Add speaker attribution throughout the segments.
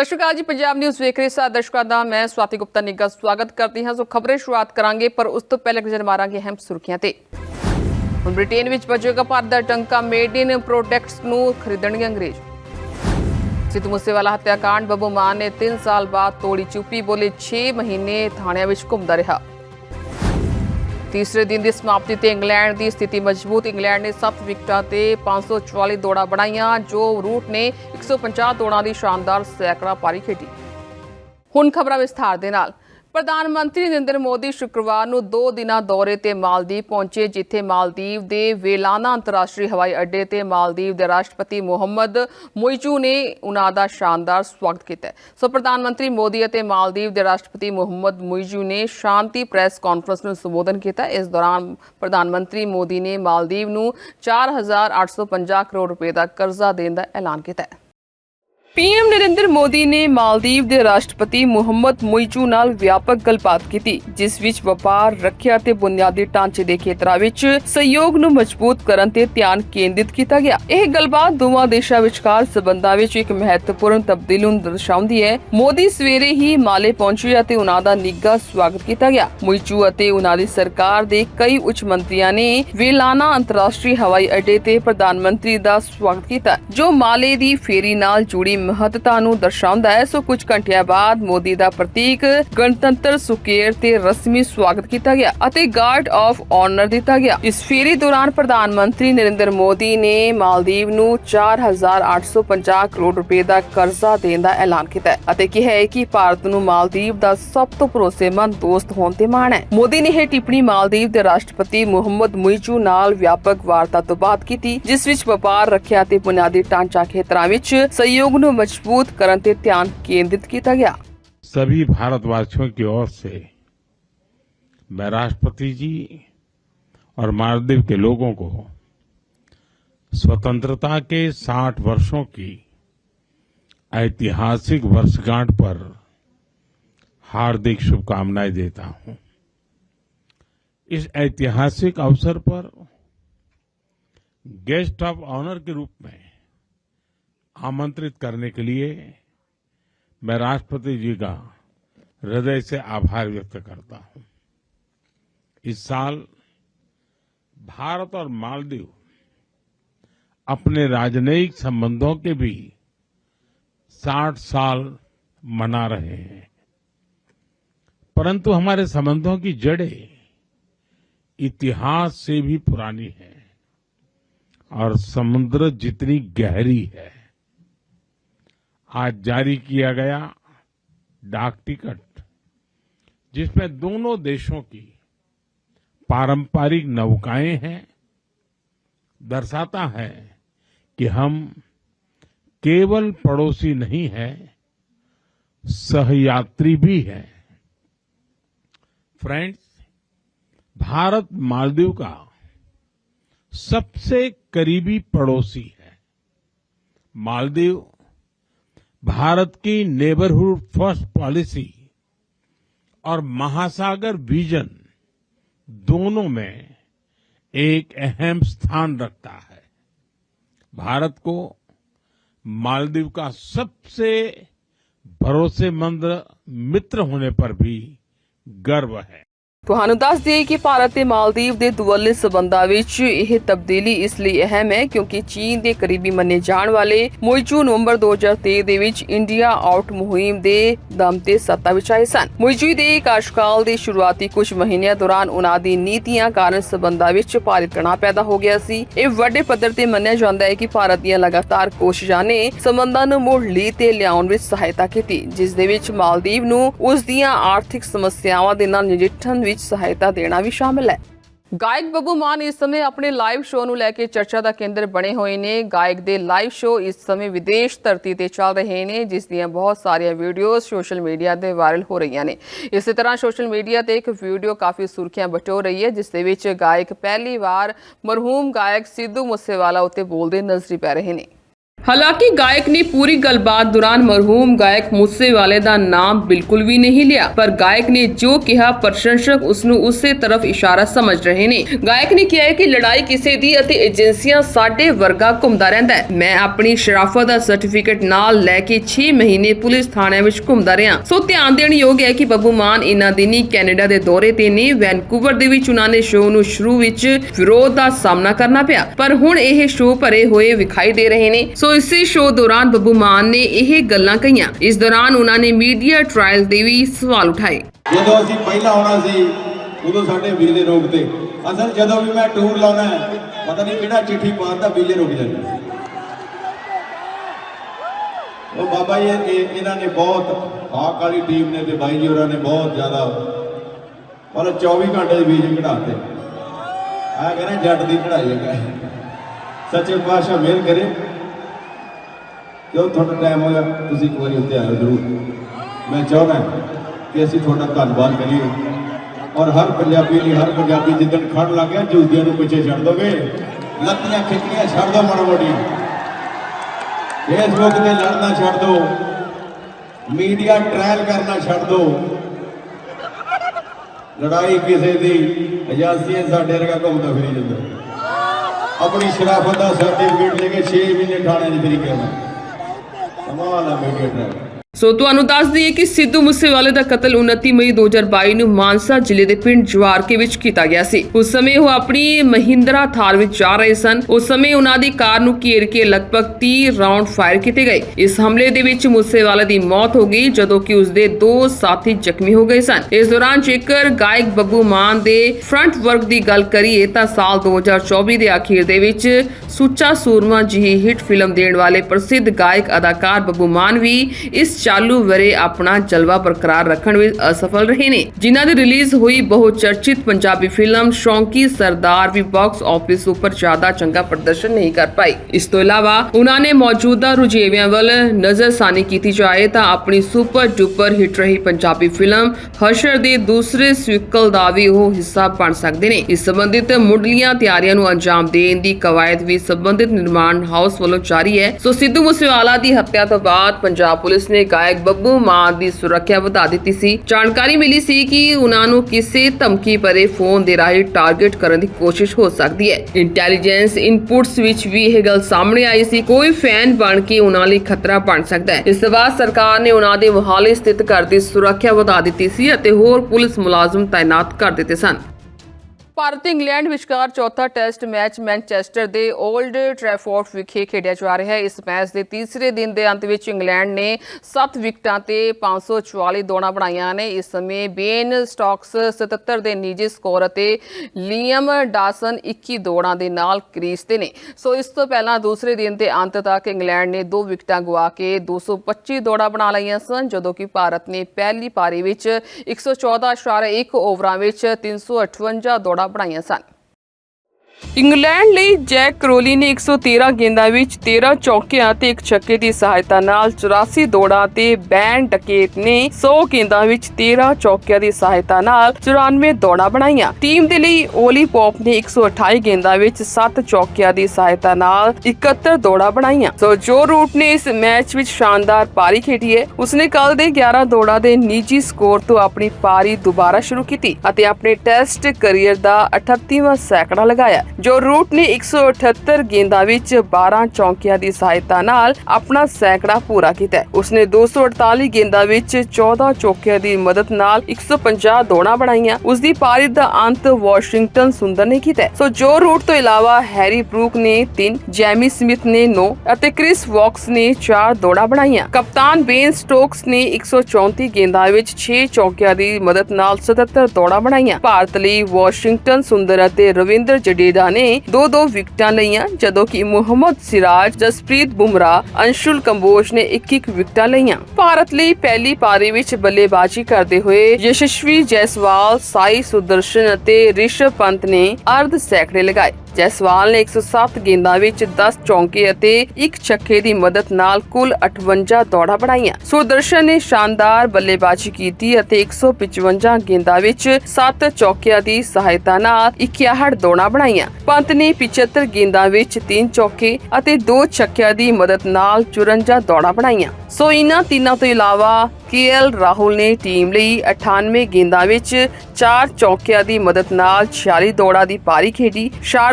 Speaker 1: ਸਤਿ ਸ਼੍ਰੀ ਅਕਾਲ ਜੀ, ਪੰਜਾਬ ਨਿਊਜ਼ ਵੇਖ ਰਹੇ ਸਾਰੇ ਦਰਸ਼ਕਾਂ ਦਾ, ਮੈਂ ਸਵਾਤੀ ਗੁਪਤਾ ਨਿੱਗਾ ਸਵਾਗਤ ਕਰਦੀ ਹਾਂ। ਸੋ ਖਬਰੇ ਸ਼ੁਰੂਆਤ ਕਰਾਂਗੇ, ਪਰ ਉਸ ਤੋਂ ਪਹਿਲਾਂ ਨਜ਼ਰ ਮਾਰਾਂਗੇ ਅਹਿਮ ਸੁਰਖੀਆਂ ਤੇ। ਹੁਣ ਬ੍ਰਿਟੇਨ ਵਿੱਚ ਵਜੇਗਾ ਭਾਰਤ ਦਾ ਟੰਕਾ ਮੇਡ ਇਨ ਪ੍ਰੋਡਕਟਸ ਨੂੰ ਖਰੀਦਣਗੇ ਅੰਗਰੇਜ਼। ਸਿੱਧੂ ਮੂਸੇਵਾਲਾ ਹੱਤਿਆਕਾਂਡ, ਬੱਬੂ ਮਾਨ ਨੇ 3 ਸਾਲ ਬਾਅਦ ਤੋੜੀ ਚੁੱਪੀ, ਬੋਲੇ 6 ਮਹੀਨੇ ਥਾਣਿਆਂ ਵਿੱਚ ਘੁੰਮਦਾ ਰਿਹਾ। ਤੀਸਰੇ ਦਿਨ ਦੀ ਸਮਾਪਤੀ ਤੇ ਇੰਗਲੈਂਡ ਦੀ ਸਥਿਤੀ ਮਜ਼ਬੂਤ। ਇੰਗਲੈਂਡ ਨੇ 7 ਵਿਕਟਾਂ ਤੇ 544 ਦੌੜਾਂ ਬਣਾਈਆਂ, ਜੋ ਰੂਟ ਨੇ 150 ਦੌੜਾਂ ਦੀ ਸ਼ਾਨਦਾਰ ਸੈਕੜਾ ਪਾਰੀ ਖੇਡੀ। ਹੁਣ ਖਬਰਾਂ ਵਿਸਥਾਰ ਦੇ ਨਾਲ। ਪ੍ਰਧਾਨ ਮੰਤਰੀ ਨਰਿੰਦਰ ਮੋਦੀ ਸ਼ੁੱਕਰਵਾਰ ਨੂੰ 2 ਦਿਨਾਂ ਦੌਰੇ ਤੇ ਮਾਲਦੀਵ ਪਹੁੰਚੇ, ਜਿੱਥੇ ਮਾਲਦੀਵ ਦੇ ਵੇਲਾਨਾ ਅੰਤਰਰਾਸ਼ਟਰੀ ਹਵਾਈ ਅੱਡੇ ਤੇ ਮਾਲਦੀਵ ਦੇ ਰਾਸ਼ਟਰਪਤੀ ਮੁਹੰਮਦ ਮੁਇਜੂ ਨੇ ਉਹਨਾਂ ਦਾ ਸ਼ਾਨਦਾਰ ਸਵਾਗਤ ਕੀਤਾ ਸੋ ਪ੍ਰਧਾਨ ਮੰਤਰੀ ਮੋਦੀ ਅਤੇ ਮਾਲਦੀਵ ਦੇ ਰਾਸ਼ਟਰਪਤੀ ਮੁਹੰਮਦ ਮੁਇਜੂ ਨੇ ਸ਼ਾਂਤੀ ਪ੍ਰੈਸ ਕਾਨਫਰੰਸ ਨੂੰ ਸੰਬੋਧਨ ਕੀਤਾ। ਇਸ ਦੌਰਾਨ ਪ੍ਰਧਾਨ ਮੰਤਰੀ ਮੋਦੀ ਨੇ ਮਾਲਦੀਵ ਨੂੰ 4850 ਕਰੋੜ ਰੁਪਏ ਦਾ ਕਰਜ਼ਾ ਦੇਣ ਦਾ ਐਲਾਨ ਕੀਤਾ ਹੈ। ਪੀਐਮ ਨਰਿੰਦਰ ਮੋਦੀ ਨੇ ਮਾਲਦੀਵ ਦੇ ਰਾਸ਼ਟਰਪਤੀ ਮੁਹੰਮਦ ਮੁਇਜੂ ਨਾਲ ਵਿਆਪਕ ਗੱਲਬਾਤ ਕੀਤੀ, ਜਿਸ ਵਿੱਚ ਵਪਾਰ, ਰੱਖਿਆ ਤੇ ਬੁਨਿਆਦੀ ਢਾਂਚੇ ਦੇ ਖੇਤਰਾਂ ਵਿੱਚ ਸਹਿਯੋਗ ਨੂੰ ਮਜ਼ਬੂਤ ਕਰਨ ਤੇ ਧਿਆਨ ਕੇਂਦਰਿਤ ਕੀਤਾ ਗਿਆ। ਇਹ ਗੱਲਬਾਤ ਦੋਵਾਂ ਦੇਸ਼ਾਂ ਵਿਚਕਾਰ ਸਬੰਧਾਂ ਵਿੱਚ ਇੱਕ ਮਹੱਤਵਪੂਰਨ ਤਬਦੀਲੀ ਨੂੰ ਦਰਸਾਉਂਦੀ ਹੈ। ਮੋਦੀ ਸਵੇਰੇ ਹੀ ਮਾਲੇ ਪਹੁੰਚੇ ਅਤੇ ਉਹਨਾਂ ਦਾ ਨਿੱਘਾ ਸਵਾਗਤ ਕੀਤਾ ਗਿਆ। ਮੁਇਜੂ ਅਤੇ ਉਹਨਾਂ ਦੀ ਸਰਕਾਰ ਦੇ ਕਈ ਉੱਚ ਮੰਤਰੀਆਂ ਨੇ ਵੇਲਾਨਾ ਅੰਤਰਰਾਸ਼ਟਰੀ ਹਵਾਈ ਅੱਡੇ ਤੇ ਪ੍ਰਧਾਨ ਮੰਤਰੀ ਦਾ ਸਵਾਗਤ ਕੀਤਾ, ਜੋ ਮਾਲੇ ਦੀ ਫੇਰੀ ਨਾਲ ਜੁੜੀ ਮਹੱਤਤਾ ਨੂੰ ਦਰਸਾਉਂਦਾ ਹੈ। ਸੋ ਕੁਝ ਘੰਟਿਆਂ ਬਾਅਦ ਮੋਦੀ ਦਾ ਪ੍ਰਤੀਕ ਗਣਤੰਤਰ ਸੁਕੇਰ ਤੇ ਰਸਮੀ ਸਵਾਗਤ ਕੀਤਾ ਗਿਆ ਅਤੇ ਗਾਰਡ ਆਫ ਆਨਰ ਦਿੱਤਾ ਗਿਆ। ਇਸ ਫੇਰੀ ਦੌਰਾਨ ਪ੍ਰਧਾਨ ਮੰਤਰੀ ਨਰਿੰਦਰ ਮੋਦੀ ਨੇ ਮਾਲਦੀਵ ਨੂੰ 4850 ਕਰੋੜ ਰੁਪਏ ਦਾ ਕਰਜ਼ਾ ਦੇਣ ਦਾ ਐਲਾਨ ਕੀਤਾ ਅਤੇ ਕਿਹਾ ਹੈ ਕਿ ਭਾਰਤ ਨੂੰ ਮਾਲਦੀਵ ਦਾ ਸਭ ਤੋਂ ਭਰੋਸੇਮੰਦ ਦੋਸਤ ਹੋਣ ਤੇ ਮਾਣ ਹੈ। ਮੋਦੀ ਨੇ ਇਹ ਟਿੱਪਣੀ ਮਾਲਦੀਵ ਦੇ ਰਾਸ਼ਟਰਪਤੀ ਮੁਹੰਮਦ ਮੁਇਜੂ ਨਾਲ ਵਿਆਪਕ ਵਾਰਤਾ ਤੋਂ ਬਾਅਦ ਕੀਤੀ, ਜਿਸ ਵਿੱਚ ਵਪਾਰ, ਰੱਖਿਆ ਤੇ ਬੁਨਿਆਦੀ ਢਾਂਚਾ ਖੇਤਰਾਂ ਵਿੱਚ ਸਹਿਯੋਗ ਨੂੰ में मज़बूत करने ध्यान केंद्रित किया गया।
Speaker 2: सभी भारतवासियों की ओर से मैं राष्ट्रपति जी और मालदीव के लोगों को स्वतंत्रता के 60 वर्षों की ऐतिहासिक वर्षगांठ पर हार्दिक शुभकामनाएँ देता हूँ। इस ऐतिहासिक अवसर पर गेस्ट ऑफ़ ऑनर के रूप में आमंत्रित करने के लिए मैं राष्ट्रपति जी का हृदय से आभार व्यक्त करता हूँ। इस साल भारत और मालदीव अपने राजनयिक संबंधों के भी 60 साल मना रहे हैं। परंतु हमारे संबंधों की जड़ें इतिहास से भी पुरानी है और समुद्र जितनी गहरी है आज जारी किया गया डाक टिकट, जिसमें दोनों देशों की पारंपरिक नौकाएँ हैं, दर्शाता है कि हम केवल पड़ोसी नहीं हैं, सहयात्री भी हैं। फ्रेंड्स, भारत मालदीव का सबसे करीबी पड़ोसी है मालदीव। भारत की नेबरहुड फ़र्स्ट पॉलिसी और महासागर विजन दोनों में एक अहम स्थान रखता है। भारत को मालदीव का सबसे भरोसेमंद मित्र होने पर भी गर्व है।
Speaker 1: ਤੁਹਾਨੂੰ ਦੱਸ ਦਈਏ ਕਿ ਭਾਰਤ ਤੇ ਮਾਲਦੀਵ ਦੇ ਦੁਵੱਲੇ ਸਬੰਧਾਂ ਵਿੱਚ ਇਹ ਤਬਦੀਲੀ ਇਸ ਲਈ ਅਹਿਮ ਹੈ ਕਿਉਂਕਿ ਚੀਨ ਦੇ ਕਰੀਬੀ ਮੰਨੇ ਜਾਣ ਵਾਲੇ ਮੋਇਜੂ ਨਵੰਬਰ 2023 ਦੇ ਵਿੱਚ ਇੰਡੀਆ ਆਊਟ ਮੁਹਿੰਮ ਦੇ ਦਮ ਤੇ ਸੱਤਾ ਵਿੱਚ ਆਏ ਸਨ। ਮੋਇਜੂ ਦੇ ਕਾਸ਼ਕਾਲ ਦੇ ਸ਼ੁਰੂਆਤੀ ਕੁਝ ਮਹੀਨਿਆਂ ਦੌਰਾਨ ਉਹਨਾਂ ਦੀ ਨੀਤੀਆਂ ਕਾਰਨ ਸਬੰਧਾਂ ਵਿੱਚ ਭਾਰੀ ਤਣਾਅ ਪੈਦਾ ਹੋ ਗਿਆ ਸੀ। ਇਹ ਵੱਡੇ ਪੱਧਰ ਤੇ ਮੰਨਿਆ ਜਾਂਦਾ ਹੈ ਕਿ ਭਾਰਤ ਦੀਆਂ ਲਗਾਤਾਰ ਕੋਸ਼ਿਸ਼ਾਂ ਨੇ ਸਬੰਧਾਂ ਨੂੰ ਮੁੜ ਲਈ ਤੇ ਲਿਆਉਣ ਵਿੱਚ ਸਹਾਇਤਾ ਕੀਤੀ, ਜਿਸ ਦੇ ਵਿੱਚ ਮਾਲਦੀਵ ਨੂੰ ਉਸ ਦੀਆਂ ਆਰਥਿਕ ਸਮੱਸਿਆਵਾਂ ਦੇ ਨਾਲ ਨਜਿੱਠਣ ਵਿੱਚ ਸਹਾਇਤਾ ਦੇਣਾ ਵੀ ਸ਼ਾਮਿਲ ਹੈ। ਗਾਇਕ ਬੱਬੂ ਮਾਨ ਇਸ ਸਮੇਂ ਆਪਣੇ ਲਾਈਵ ਸ਼ੋਅ ਨੂੰ ਲੈ ਕੇ ਚਰਚਾ ਦਾ ਕੇਂਦਰ ਬਣੇ ਹੋਏ ਨੇ। ਗਾਇਕ ਦੇ ਲਾਈਵ ਸ਼ੋਅ ਇਸ ਸਮੇਂ ਵਿਦੇਸ਼ ਧਰਤੀ ਤੇ ਚੱਲ ਰਹੇ ਨੇ, ਜਿਸ ਦੀਆਂ ਬਹੁਤ ਸਾਰੀਆਂ ਵੀਡੀਓਜ਼ ਸੋਸ਼ਲ ਮੀਡੀਆ ਤੇ ਵਾਇਰਲ ਹੋ ਰਹੀਆਂ ਨੇ। ਇਸੇ ਤਰ੍ਹਾਂ ਸੋਸ਼ਲ ਮੀਡੀਆ ਤੇ ਇੱਕ ਵੀਡੀਓ ਕਾਫੀ ਸੁਰਖੀਆਂ ਬਟੋ ਰਹੀ ਹੈ, ਜਿਸ ਦੇ ਵਿੱਚ ਗਾਇਕ ਪਹਿਲੀ ਵਾਰ ਮਰਹੂਮ ਗਾਇਕ ਸਿੱਧੂ ਮੂਸੇਵਾਲਾ ਉੱਤੇ ਬੋਲਦੇ ਨਜ਼ਰੀ ਪੈ ਰਹੇ ਨੇ। ਹਾਲਾਂਕਿ ਗਾਇਕ ਨੇ ਪੂਰੀ ਗੱਲਬਾਤ ਦੌਰਾਨ ਮਰਹੂਮ ਗਾਇਕ ਮੂਸੇਵਾਲੇ ਦਾ ਨਾਮ ਬਿਲਕੁਲ ਵੀ ਨਹੀਂ ਲਿਆ, ਪਰ ਗਾਇਕ ਨੇ ਜੋ ਕਿਹਾ, ਪ੍ਰਸ਼ੰਸਕ ਉਸ ਨੂੰ ਉਸੇ ਤਰਫ ਇਸ਼ਾਰਾ ਸਮਝ ਰਹੇ ਨੇ। ਗਾਇਕ ਨੇ ਕਿਹਾ ਕਿ ਲੜਾਈ ਕਿਸੇ ਦੀ ਅਤੇ ਏਜੰਸੀਆਂ ਸਾਡੇ ਵਰਗਾ ਘੁੰਮਦਾ ਰਹਿੰਦਾ ਹੈ। ਮੈਂ ਆਪਣੀ ਸ਼ਰਾਫਤ ਦਾ ਸਰਟੀਫਿਕੇਟ ਨਾਲ ਲੈ ਕੇ 6 ਮਹੀਨੇ ਪੁਲਿਸ ਥਾਣਿਆਂ ਵਿੱਚ ਘੁੰਮਦਾ ਰਿਹਾ। ਸੋ ਧਿਆਨ ਦੇਣ ਯੋਗ ਹੈ ਕਿ ਬੱਬੂ ਮਾਨ ਇਨਾਂ ਦਿਨੀ ਕੈਨੇਡਾ ਦੇ ਦੌਰੇ ਤੇ ਨੇ, ਵੈਨਕੂਵਰ ਦੇ ਵਿੱਚ ਉਹਨਾਂ ਨੇ ਸ਼ੋਅ ਨੂੰ ਸ਼ੁਰੂ ਵਿੱਚ ਵਿਰੋਧ ਦਾ ਸਾਹਮਣਾ ਕਰਨਾ ਪਿਆ। ਪਰ ਹੁਣ ਇਹ ਸ਼ੋਅ ਭਰੇ ਹੋਏ ਵਿਖਾਈ ਦੇ ਰਹੇ ਨੇ। ਸੋ ਇਸੇ ਸ਼ੋਅ ਦੌਰਾਨ ਬੱਬੂ ਮਾਨ ਨੇ ਇਹ ਗੱਲਾਂ ਕਹੀਆਂ। ਇਸ ਦੌਰਾਨ ਉਹਨਾਂ ਨੇ ਮੀਡੀਆ ਟ੍ਰਾਇਲ ਦੇ ਵੀ ਸਵਾਲ ਉਠਾਏ।
Speaker 3: ਜਦੋਂ ਅਸੀਂ ਪਹਿਲਾਂ ਆਉਣਾ ਸੀ, ਉਦੋਂ ਸਾਡੇ ਵੀਜ਼ੇ ਰੋਕਦੇ ਅਸਲ ਜਦੋਂ ਵੀ ਮੈਂ ਟੂਰ ਲਾਉਣਾ ਪਤਾ ਨਹੀਂ ਕਿਹੜਾ ਚਿੱਠੀ ਪਾਉਂਦਾ ਵੀਜ਼ੇ ਰੁਕ ਜਾਂਦੇ। ਉਹ ਬਾਬਾ ਜੀ ਇਹਨਾਂ ਨੇ ਬਹੁਤ ਆਕ ਵਾਲੀ ਟੀਮ ਨੇ ਤੇ ਬਾਈ ਜੀ ਹੋਰਾਂ ਨੇ ਬਹੁਤ ਜ਼ਿਆਦਾ ਪਰ 24 ਘੰਟੇ ਦੇ ਬੀਜ ਕਢਾਤੇ। ਆ ਕਹਿੰਦੇ ਜੱਟ ਦੀ ਚੜਾਈ ਹੈ। ਸੱਚੇ ਪਾਤਸ਼ਾਹ ਮਿਹਰ ਕਰੇ। ਜਦੋਂ ਤੁਹਾਡਾ ਟਾਈਮ ਹੋਇਆ? ਤੁਸੀਂ ਇੱਕ ਵਾਰੀ ਉੱਤੇ ਆਇਓ ਜ਼ਰੂਰ। ਮੈਂ ਚਾਹੁੰਦਾ ਕਿ ਅਸੀਂ ਤੁਹਾਡਾ ਧੰਨਵਾਦ ਕਰੀਏ। ਔਰ ਹਰ ਪੰਜਾਬੀ ਲਈ, ਹਰ ਪੰਜਾਬੀ ਜਿੱਦਣ ਖੜ ਲੱਗ ਗਿਆ ਜੂਦੀਆਂ ਨੂੰ ਪਿੱਛੇ ਛੱਡ ਦੋਗੇ। ਲੱਤੀਆਂ ਖਿੱਚਣੀਆਂ ਛੱਡ ਦੋ ਮਾੜਾ ਮੋਟੀਆਂ ਫੇਸਬੁੱਕ ਤੇ ਲੜਨਾ ਛੱਡ ਦੋ। ਮੀਡੀਆ ਟ੍ਰਾਇਲ ਕਰਨਾ ਛੱਡ ਦੋ। ਲੜਾਈ ਕਿਸੇ ਦੀ ਏਜੰਸੀ ਸਾਡੇ ਵਰਗਾ ਘੁੰਮਦਾ ਫਿਰੀ ਜਾਂਦਾ। ਆਪਣੀ ਸ਼ਰਾਫਤ ਦਾ ਸਰਟੀਫਿਕੇਟ ਲੈ ਕੇ 6 ਮਹੀਨੇ ਥਾਣੇ 'ਚ ਫਿਰੀ ਗਿਆ ਕਮਾਲ ਆ ਮੀਡੀਆ ਟ੍ਰਾਇਲ
Speaker 1: ਸੋ ਤੁਹਾਨੂੰ ਦੱਸ ਦਈਏ ਕਿ ਸਿੱਧੂ ਮੂਸੇਵਾਲੇ ਦਾ ਕਤਲ 29 ਮਈ 2022 ਨੂੰ ਮਾਨਸਾ ਜ਼ਿਲ੍ਹੇ ਦੇ ਪਿੰਡ ਜਵਾਰਕੇ ਵਿੱਚ ਕੀਤਾ ਗਿਆ ਸੀ। ਉਸ ਸਮੇਂ ਉਹ ਆਪਣੀ ਮਹਿੰਦਰਾ ਥਾਰ ਵਿੱਚ ਜਾ ਰਹੇ ਸਨ। ਉਸ ਸਮੇਂ ਉਹਨਾਂ ਦੀ ਕਾਰ ਨੂੰ ਘੇਰ ਕੇ ਲਗਭਗ 30 ਰਾਉਂਡ ਫਾਇਰ ਕੀਤੇ ਗਏ। ਇਸ ਹਮਲੇ ਦੇ ਵਿੱਚ ਮੂਸੇਵਾਲੇ ਦੀ ਮੌਤ ਹੋ ਗਈ, ਜਦੋਂ ਕਿ ਉਸ ਦੇ ਦੋ ਸਾਥੀ ਜ਼ਖਮੀ ਹੋ ਗਏ ਸਨ। ਇਸ ਦੌਰਾਨ ਜੇਕਰ ਗਾਇਕ ਬੱਬੂ ਮਾਨ ਦੇ ਫਰੰਟ ਵਰਕ ਦੀ ਗੱਲ ਕਰੀਏ, ਤਾਂ ਸਾਲ 2024 ਦੇ ਅਖੀਰ ਦੇ ਵਿੱਚ ਸੁੱਚਾ ਸੂਰਮਾ ਜਿਹੀ ਹਿੱਟ ਫਿਲਮ ਦੇਣ ਵਾਲੇ ਪ੍ਰਸਿੱਧ ਗਾਇਕ ਅਦਾਕਾਰ ਬੱਬੂ ਮਾਨ ਵੀ ਇਸ ਚਾਲੂ ਵਰੇ ਆਪਣਾ ਜਲਵਾ ਬਰਕਰਾਰ ਰੱਖਣ ਵਿੱਚ ਅਸਫਲ ਰਹੇ ਨੇ। ਜਿਨ੍ਹਾਂ ਦੀ ਰਿਲੀਜ਼ ਹੋਈ ਬਹੁ ਚਰਚਿਤ ਪੰਜਾਬੀ ਫਿਲਮ ਸ਼ੌਂਕੀ ਸਰਦਾਰ ਵੀ ਬਾਕਸ ਆਫਿਸ ਉੱਪਰ ਜ਼ਿਆਦਾ ਚੰਗਾ ਪ੍ਰਦਰਸ਼ਨ ਨਹੀਂ ਕਰ ਪਾਈ। ਇਸ ਤੋਂ ਇਲਾਵਾ ਉਹਨਾਂ ਨੇ ਮੌਜੂਦਾ ਰੁਝੇਵਿਆਂ ਵੱਲ ਨਜ਼ਰਸਾਨੀ ਕੀਤੀ ਜਾਏ ਤਾਂ ਆਪਣੀ ਸੁਪਰ ਡੁਪਰ ਹਿੱਟ ਰਹੀ ਪੰਜਾਬੀ ਫਿਲਮ ਹਸ਼ਰ ਦੇ ਦੂਸਰੇ ਸਵੀਕਲ ਦਾ ਵੀ ਉਹ ਹਿੱਸਾ ਬਣ ਸਕਦੇ ਨੇ। ਇਸ ਸੰਬੰਧਿਤ ਮੁੱਢਲੀਆਂ ਤਿਆਰੀਆਂ ਨੂੰ ਅੰਜਾਮ ਦੇਣ ਦੀ ਕਵਾਇਦ ਵੀ ਸੰਬੰਧਿਤ ਨਿਰਮਾਣ ਹਾਊਸ ਵੱਲੋਂ ਜਾਰੀ ਹੈ। ਸੋ ਸਿੱਧੂ ਮੂਸੇਵਾਲਾ ਦੀ ਹੱਤਿਆ ਤੋਂ ਬਾਅਦ ਪੰਜਾਬ ਪੁਲਿਸ ਨੇ ਗਾਇਕ ਬੱਬੂ ਮਾਨ ਦੀ ਸੁਰੱਖਿਆ ਵਧਾ ਦਿੱਤੀ ਸੀ। ਜਾਣਕਾਰੀ ਮਿਲੀ ਸੀ ਕਿ ਉਹਨਾਂ ਨੂੰ ਕਿਸੇ ਧਮਕੀ ਭਰੇ ਫੋਨ ਦੇ ਰਾਹੀਂ ਟਾਰਗੇਟ ਕਰਨ ਦੀ ਕੋਸ਼ਿਸ਼ ਹੋ ਸਕਦੀ ਹੈ। ਇੰਟੈਲੀਜੈਂਸ ਇਨਪੁਟਸ ਵਿੱਚ ਵੀ ਇਹ ਗੱਲ ਸਾਹਮਣੇ ਆਈ ਸੀ। ਕੋਈ ਫੈਨ ਬਣ ਕੇ ਉਹਨਾਂ ਲਈ ਖਤਰਾ ਬਣ ਸਕਦਾ ਹੈ। ਇਸ ਤੋਂ ਬਾਅਦ ਸਰਕਾਰ ਨੇ ਉਹਨਾਂ ਦੇ ਮੁਹਾਲੀ ਸਥਿਤ ਘਰ ਦੀ ਸੁਰੱਖਿਆ ਵਧਾ ਦਿੱਤੀ ਸੀ ਅਤੇ ਹੋਰ ਪੁਲਿਸ ਮੁਲਾਜ਼ਮ ਤਾਇਨਾਤ ਕਰ ਦਿੱਤੇ ਸਨ। ਭਾਰਤ ਇੰਗਲੈਂਡ ਵਿਚਕਾਰ ਚੌਥਾ ਟੈਸਟ ਮੈਚ ਮੈਨਚੈਸਟਰ ਦੇ 올ਡ ਟ੍ਰੈਫੋਰਡ ਵਿਖੇ ਖੇਡਿਆ ਜਾ ਰਿਹਾ ਹੈ। ਇਸ ਮੈਚ ਦੇ ਤੀਸਰੇ ਦਿਨ ਦੇ ਅੰਤ ਵਿੱਚ ਇੰਗਲੈਂਡ ਨੇ 7 ਵਿਕਟਾਂ ਤੇ 544 ਦੌੜਾਂ ਬਣਾਈਆਂ ਨੇ। ਇਸ ਸਮੇਂ ਬੇਨ ਸਟਾਕਸ 77 ਦੇ ਨਿੱਜੀ ਸਕੋਰ ਅਤੇ ਲੀਅਮ ਡਾਸਨ 21 ਦੌੜਾਂ ਦੇ ਨਾਲ ਕ੍ਰੀਜ਼ ਤੇ ਨੇ। ਸੋ ਇਸ ਤੋਂ ਪਹਿਲਾਂ ਦੂਸਰੇ ਦਿਨ ਦੇ ਅੰਤ ਤੱਕ ਇੰਗਲੈਂਡ ਨੇ 2 ਵਿਕਟਾਂ ਗਵਾ ਕੇ 225 ਦੌੜਾਂ ਬਣਾ ਲਈਆਂ ਸਨ, ਜਦੋਂ ਕਿ ਭਾਰਤ ਨੇ ਪਹਿਲੀ ਪਾਰੀ ਵਿੱਚ 114.1 ਓਵਰਾਂ ਵਿੱਚ 358 ਦੌੜਾਂ ਬਣਾਈਆਂ ਸਨ। ਇੰਗਲੈਂਡ ਲਈ ਜੈਕ ਕਰੋਲੀ ਨੇ 113 ਗੇਂਦਾਂ ਵਿੱਚ 13 ਚੌਕਿਆਂ ਤੇ ਇੱਕ ਛੱਕੇ ਦੀ ਸਹਾਇਤਾ ਨਾਲ 84 ਦੌੜਾਂ ਤੇ ਬੈਨ ਡਕੇਟ ਨੇ 100 ਗੇਂਦਾਂ ਵਿੱਚ 13 ਚੌਕਿਆਂ ਦੀ ਸਹਾਇਤਾ ਨਾਲ 94 ਦੌੜਾਂ ਬਣਾਈਆਂ। ਟੀਮ ਦੇ ਲਈ ਓਲੀ ਪੌਪ ਨੇ 128 ਗੇਂਦਾਂ ਵਿੱਚ 7 ਚੌਕਿਆਂ ਦੀ ਸਹਾਇਤਾ ਨਾਲ 71 ਦੌੜਾਂ ਬਣਾਈਆਂ। ਸੋ ਜੋ ਰੂਟ ਨੇ ਇਸ ਮੈਚ ਵਿੱਚ ਸ਼ਾਨਦਾਰ ਪਾਰੀ ਖੇਡੀ ਹੈ, ਉਸਨੇ ਕੱਲ ਦੇ 11 ਦੌੜਾਂ ਦੇ ਨਿੱਜੀ ਸਕੋਰ ਤੋਂ ਆਪਣੀ ਪਾਰੀ ਦੁਬਾਰਾ ਸ਼ੁਰੂ ਕੀਤੀ ਅਤੇ ਆਪਣੇ ਟੈਸਟ ਕਰੀਅਰ ਦਾ 38ਵਾਂ ਸੈਂਕੜਾ ਲਗਾਇਆ। ਜੋ ਰੂਟ ਨੇ 178 ਗੇਂਦਾਂ ਵਿੱਚ 12 ਚੌਂਕਿਆਂ ਦੀ ਸਹਾਇਤਾ ਨਾਲ ਆਪਣਾ ਸੈਂਕੜਾ ਪੂਰਾ ਕੀਤਾ ਹੈ। ਉਸਨੇ 248 ਗੇਂਦਾਂ ਵਿੱਚ 14 ਚੌਕਿਆਂ ਦੀ ਮਦਦ ਨਾਲ 150 ਦੌੜਾਂ ਬਣਾਈਆਂ। ਉਸ ਦੀ ਪਾਰੀ ਦਾ ਅੰਤ ਵਾਸ਼ਿੰਗਟਨ ਸੁੰਦਰ ਨੇ ਕੀਤਾ ਸੋ ਜੋ ਰੂਟ ਤੋਂ ਇਲਾਵਾ ਹੈਰੀ ਬਰੂਕ ਨੇ 3 ਜੈਮੀ ਸਮਿਥ ਨੇ 9 ਅਤੇ ਕ੍ਰਿਸ ਵੌਕਸ ਨੇ 4 ਦੌੜਾਂ ਬਣਾਈਆਂ। ਕਪਤਾਨ ਬੇਨ ਸਟੋਕਸ ਨੇ 134 ਗੇਂਦਾਂ ਵਿੱਚ 6 ਚੌਕਿਆਂ ਦੀ ਮਦਦ ਨਾਲ 77 ਦੌੜਾਂ ਬਣਾਈਆਂ। ਭਾਰਤ ਲਈ ਵਾਸ਼ਿੰਗਟਨ ਸੁੰਦਰ ਅਤੇ ਰਵਿੰਦਰ ਜਡੇਜਾ ਨੇ ਦੋ ਦੋ ਵਿਕਟਾਂ ਲਈਆਂ, ਜਦੋਂ ਕਿ ਮੁਹੰਮਦ ਸਿਰਾਜ, ਜਸਪ੍ਰੀਤ ਬੁਮਰਾਹ, ਅੰਸ਼ੁਲ ਕੰਬੋਜ ਨੇ ਇੱਕ ਇੱਕ ਵਿਕਟਾਂ ਲਈਆਂ। ਭਾਰਤ ਲਈ ਪਹਿਲੀ ਪਾਰੀ ਵਿੱਚ ਬੱਲੇਬਾਜ਼ੀ ਕਰਦੇ ਹੋਏ ਯਸ਼ਸਵੀ ਜੈਸਵਾਲ, ਸਾਈ ਸੁਦਰਸ਼ਨ ਅਤੇ ਰਿਸ਼ਭ ਪੰਤ ਨੇ ਅਰਧ ਸੈਂਕੜੇ ਲਗਾਏ। ਜੈਸਵਾਲ ਨੇ 107 ਗੇਂਦਾਂ ਵਿੱਚ 10 ਚੌਂਕੇ ਅਤੇ ਇੱਕ ਛੱਕੇ ਦੀ ਮਦਦ ਨਾਲ ਕੁੱਲ 58 ਦੌੜਾਂ ਬਣਾਈਆਂ। ਸੁਦਰਸ਼ਨ ਨੇ ਸ਼ਾਨਦਾਰ ਬੱਲੇਬਾਜ਼ੀ ਕੀਤੀ ਅਤੇ 155 ਗੇਂਦਾਂ ਵਿੱਚ 7 ਚੌਕਿਆਂ ਦੀ ਸਹਾਇਤਾ ਨਾਲ 61 ਦੌੜਾਂ ਬਣਾਈਆਂ। ਪੰਤ ਨੇ 75 ਗੇਂਦਾਂ ਵਿੱਚ 3 ਚੌਕੇ ਅਤੇ 2 ਛੱਕਿਆਂ ਦੀ ਮਦਦ ਨਾਲ 54 ਦੌੜਾਂ ਬਣਾਈਆਂ। ਸੋ ਇਨ੍ਹਾਂ ਤਿੰਨਾਂ ਤੋਂ ਇਲਾਵਾ ਕੇਐਲ ਰਾਹੁਲ ਨੇ ਟੀਮ ਲਈ 98 ਗੇਂਦਾਂ ਵਿੱਚ 4 ਚੌਕਿਆਂ ਦੀ ਮਦਦ ਨਾਲ 46 ਦੌੜਾਂ ਦੀ ਪਾਰੀ ਖੇਡੀ।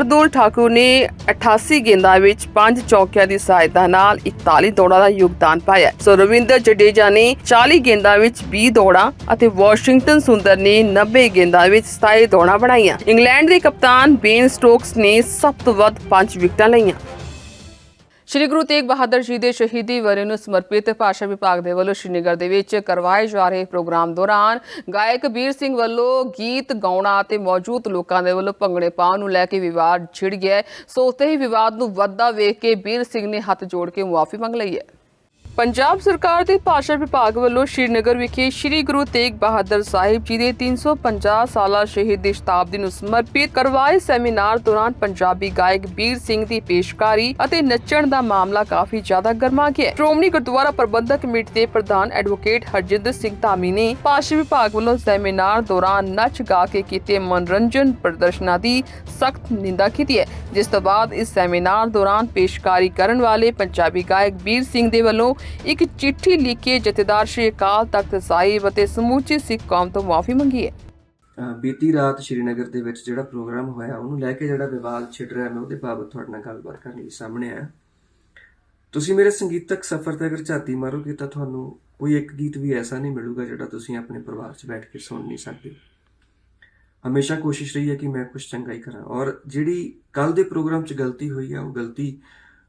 Speaker 1: ਸ਼ਾਰਦੁਲ ਠਾਕੁਰ ਨੇ 88 ਗੇਂਦਾਂ ਵਿੱਚ 5 ਚੌਕਿਆਂ ਦੀ ਸਹਾਇਤਾ ਨਾਲ 41 ਦੌੜਾਂ ਦਾ ਯੋਗਦਾਨ ਪਾਇਆ। ਸੋ ਰਵਿੰਦਰ ਜਡੇਜਾ ਨੇ 40 ਗੇਂਦਾਂ ਵਿੱਚ 20 ਦੌੜਾਂ ਅਤੇ ਵਾਸ਼ਿੰਗਟਨ ਸੁੰਦਰ ਨੇ 90 ਗੇਂਦਾਂ ਵਿੱਚ 27 ਦੌੜਾਂ ਬਣਾਈਆਂ। ਇੰਗਲੈਂਡ ਦੇ ਕਪਤਾਨ ਬੇਨ ਸਟੋਕਸ ਨੇ ਸਭ ਤੋਂ ਵੱਧ 5 ਵਿਕਟਾਂ ਲਈਆਂ। ਸ਼੍ਰੀ ਗੁਰੂ ਤੇਗ ਬਹਾਦਰ ਜੀ ਦੇ ਸ਼ਹੀਦੀ ਵਰ੍ਹੇ ਨੂੰ ਸਮਰਪਿਤ ਭਾਸ਼ਾ ਵਿਭਾਗ ਦੇ ਵੱਲੋਂ ਸ਼੍ਰੀਨਗਰ ਦੇ ਵਿੱਚ ਕਰਵਾਏ ਜਾ ਰਹੇ ਪ੍ਰੋਗਰਾਮ ਦੌਰਾਨ ਗਾਇਕ ਵੀਰ ਸਿੰਘ ਵੱਲੋਂ ਗੀਤ ਗਾਉਣਾ ਅਤੇ ਮੌਜੂਦ ਲੋਕਾਂ ਦੇ ਵੱਲੋਂ ਭੰਗੜੇ ਪਾਉਣ ਨੂੰ ਲੈ ਕੇ ਵਿਵਾਦ ਛਿੜ ਗਿਆ ਹੈ। ਸੋ ਉਤੇ ਹੀ ਵਿਵਾਦ ਨੂੰ ਵੱਧਦਾ ਵੇਖ ਕੇ ਵੀਰ ਸਿੰਘ ਨੇ ਹੱਥ ਜੋੜ ਕੇ ਮੁਆਫੀ ਮੰਗ ਲਈ ਹੈ ਪੰਜਾਬ ਸਰਕਾਰ ਦੇ ਭਾਸ਼ਾ ਵਿਭਾਗ ਵੱਲੋਂ ਸ਼੍ਰੀਨਗਰ ਵਿਖੇ ਸ਼੍ਰੀ ਗੁਰੂ ਤੇਗ ਬਹਾਦਰ ਸਾਹਿਬ ਜੀ ਦੇ 350 ਸਾਲਾ ਸ਼ਹੀਦੀ ਸ਼ਤਾਬਦੀ ਨੂੰ ਸਮਰਪਿਤ ਕਰਵਾਏ ਸੈਮੀਨਾਰ ਦੌਰਾਨ ਪੰਜਾਬੀ ਗਾਇਕ ਵੀਰ ਸਿੰਘ ਦੀ ਪੇਸ਼ਕਾਰੀ ਅਤੇ ਨੱਚਣ ਦਾ ਮਾਮਲਾ ਕਾਫੀ ਜ਼ਿਆਦਾ ਗਰਮਾ ਗਿਆ। ਸ਼੍ਰੋਮਣੀ ਗੁਰਦੁਆਰਾ ਪ੍ਰਬੰਧਕ ਕਮੇਟੀ ਦੇ ਪ੍ਰਧਾਨ ਐਡਵੋਕੇਟ ਹਰਜਿੰਦਰ ਸਿੰਘ ਧਾਮੀ ਨੇ ਭਾਸ਼ਾ ਵਿਭਾਗ ਵੱਲੋਂ ਸੈਮੀਨਾਰ ਦੌਰਾਨ ਨੱਚ ਗਾ ਕੇ ਕੀਤੇ ਮਨੋਰੰਜਨ ਪ੍ਰਦਰਸ਼ਨਾਂ ਦੀ ਸਖਤ ਨਿੰਦਾ ਕੀਤੀ ਹੈ, ਜਿਸ ਤੋਂ ਬਾਅਦ ਇਸ ਸੈਮੀਨਾਰ ਦੌਰਾਨ ਪੇਸ਼ਕਾਰੀ ਕਰਨ ਵਾਲੇ ਪੰਜਾਬੀ ਗਾਇਕ ਵੀਰ ਸਿੰਘ ਦੇ ਵੱਲੋਂ ਇੱਕ ਚਿੱਠੀ ਲਿਖ ਕੇ ਜਥੇਦਾਰ ਸ਼੍ਰੀ ਅਕਾਲ ਤਖਤ ਸਾਹਿਬ ਅਤੇ ਸਮੁੱਚੀ ਸਿੱਖ ਕੌਮ ਤੋਂ ਮਾਫੀ ਮੰਗੀ ਹੈ।
Speaker 4: ਬੀਤੀ ਰਾਤ ਸ਼੍ਰੀਨਗਰ ਦੇ ਵਿੱਚ ਜਿਹੜਾ ਪ੍ਰੋਗਰਾਮ ਹੋਇਆ, ਉਹਨੂੰ ਲੈ ਕੇ ਜਿਹੜਾ ਵਿਵਾਦ ਛਿੜ ਰਿਹਾ, ਮੈਂ ਉਹਦੇ ਬਾਬਤ ਤੁਹਾਡੇ ਨਾਲ ਗੱਲਬਾਤ ਕਰਨ ਲਈ ਸਾਹਮਣੇ ਆਇਆ। ਤੁਸੀਂ ਮੇਰੇ ਸੰਗੀਤਕ ਸਫ਼ਰ ਤੇ ਅਗਰ ਝਾਤੀ ਮਾਰੋਗੇ ਤਾਂ ਤੁਹਾਨੂੰ ਕੋਈ ਇੱਕ ਗੀਤ ਵੀ ਐਸਾ ਨਹੀਂ ਮਿਲੂਗਾ ਜਿਹੜਾ ਤੁਸੀਂ ਆਪਣੇ ਪਰਿਵਾਰ 'ਚ ਬੈਠ ਕੇ ਸੁਣ ਨਹੀਂ ਸਕਦੇ। ਹਮੇਸ਼ਾ ਕੋਸ਼ਿਸ਼ ਰਹੀ ਹੈ ਕਿ ਮੈਂ ਕੁਝ ਚੰਗਾ ਹੀ ਕਰਾਂ। ਔਰ ਜਿਹੜੀ ਕੱਲ ਦੇ ਪ੍ਰੋਗਰਾਮ 'ਚ ਗਲਤੀ ਹੋਈ ਆ, ਉਹ ਗਲਤੀ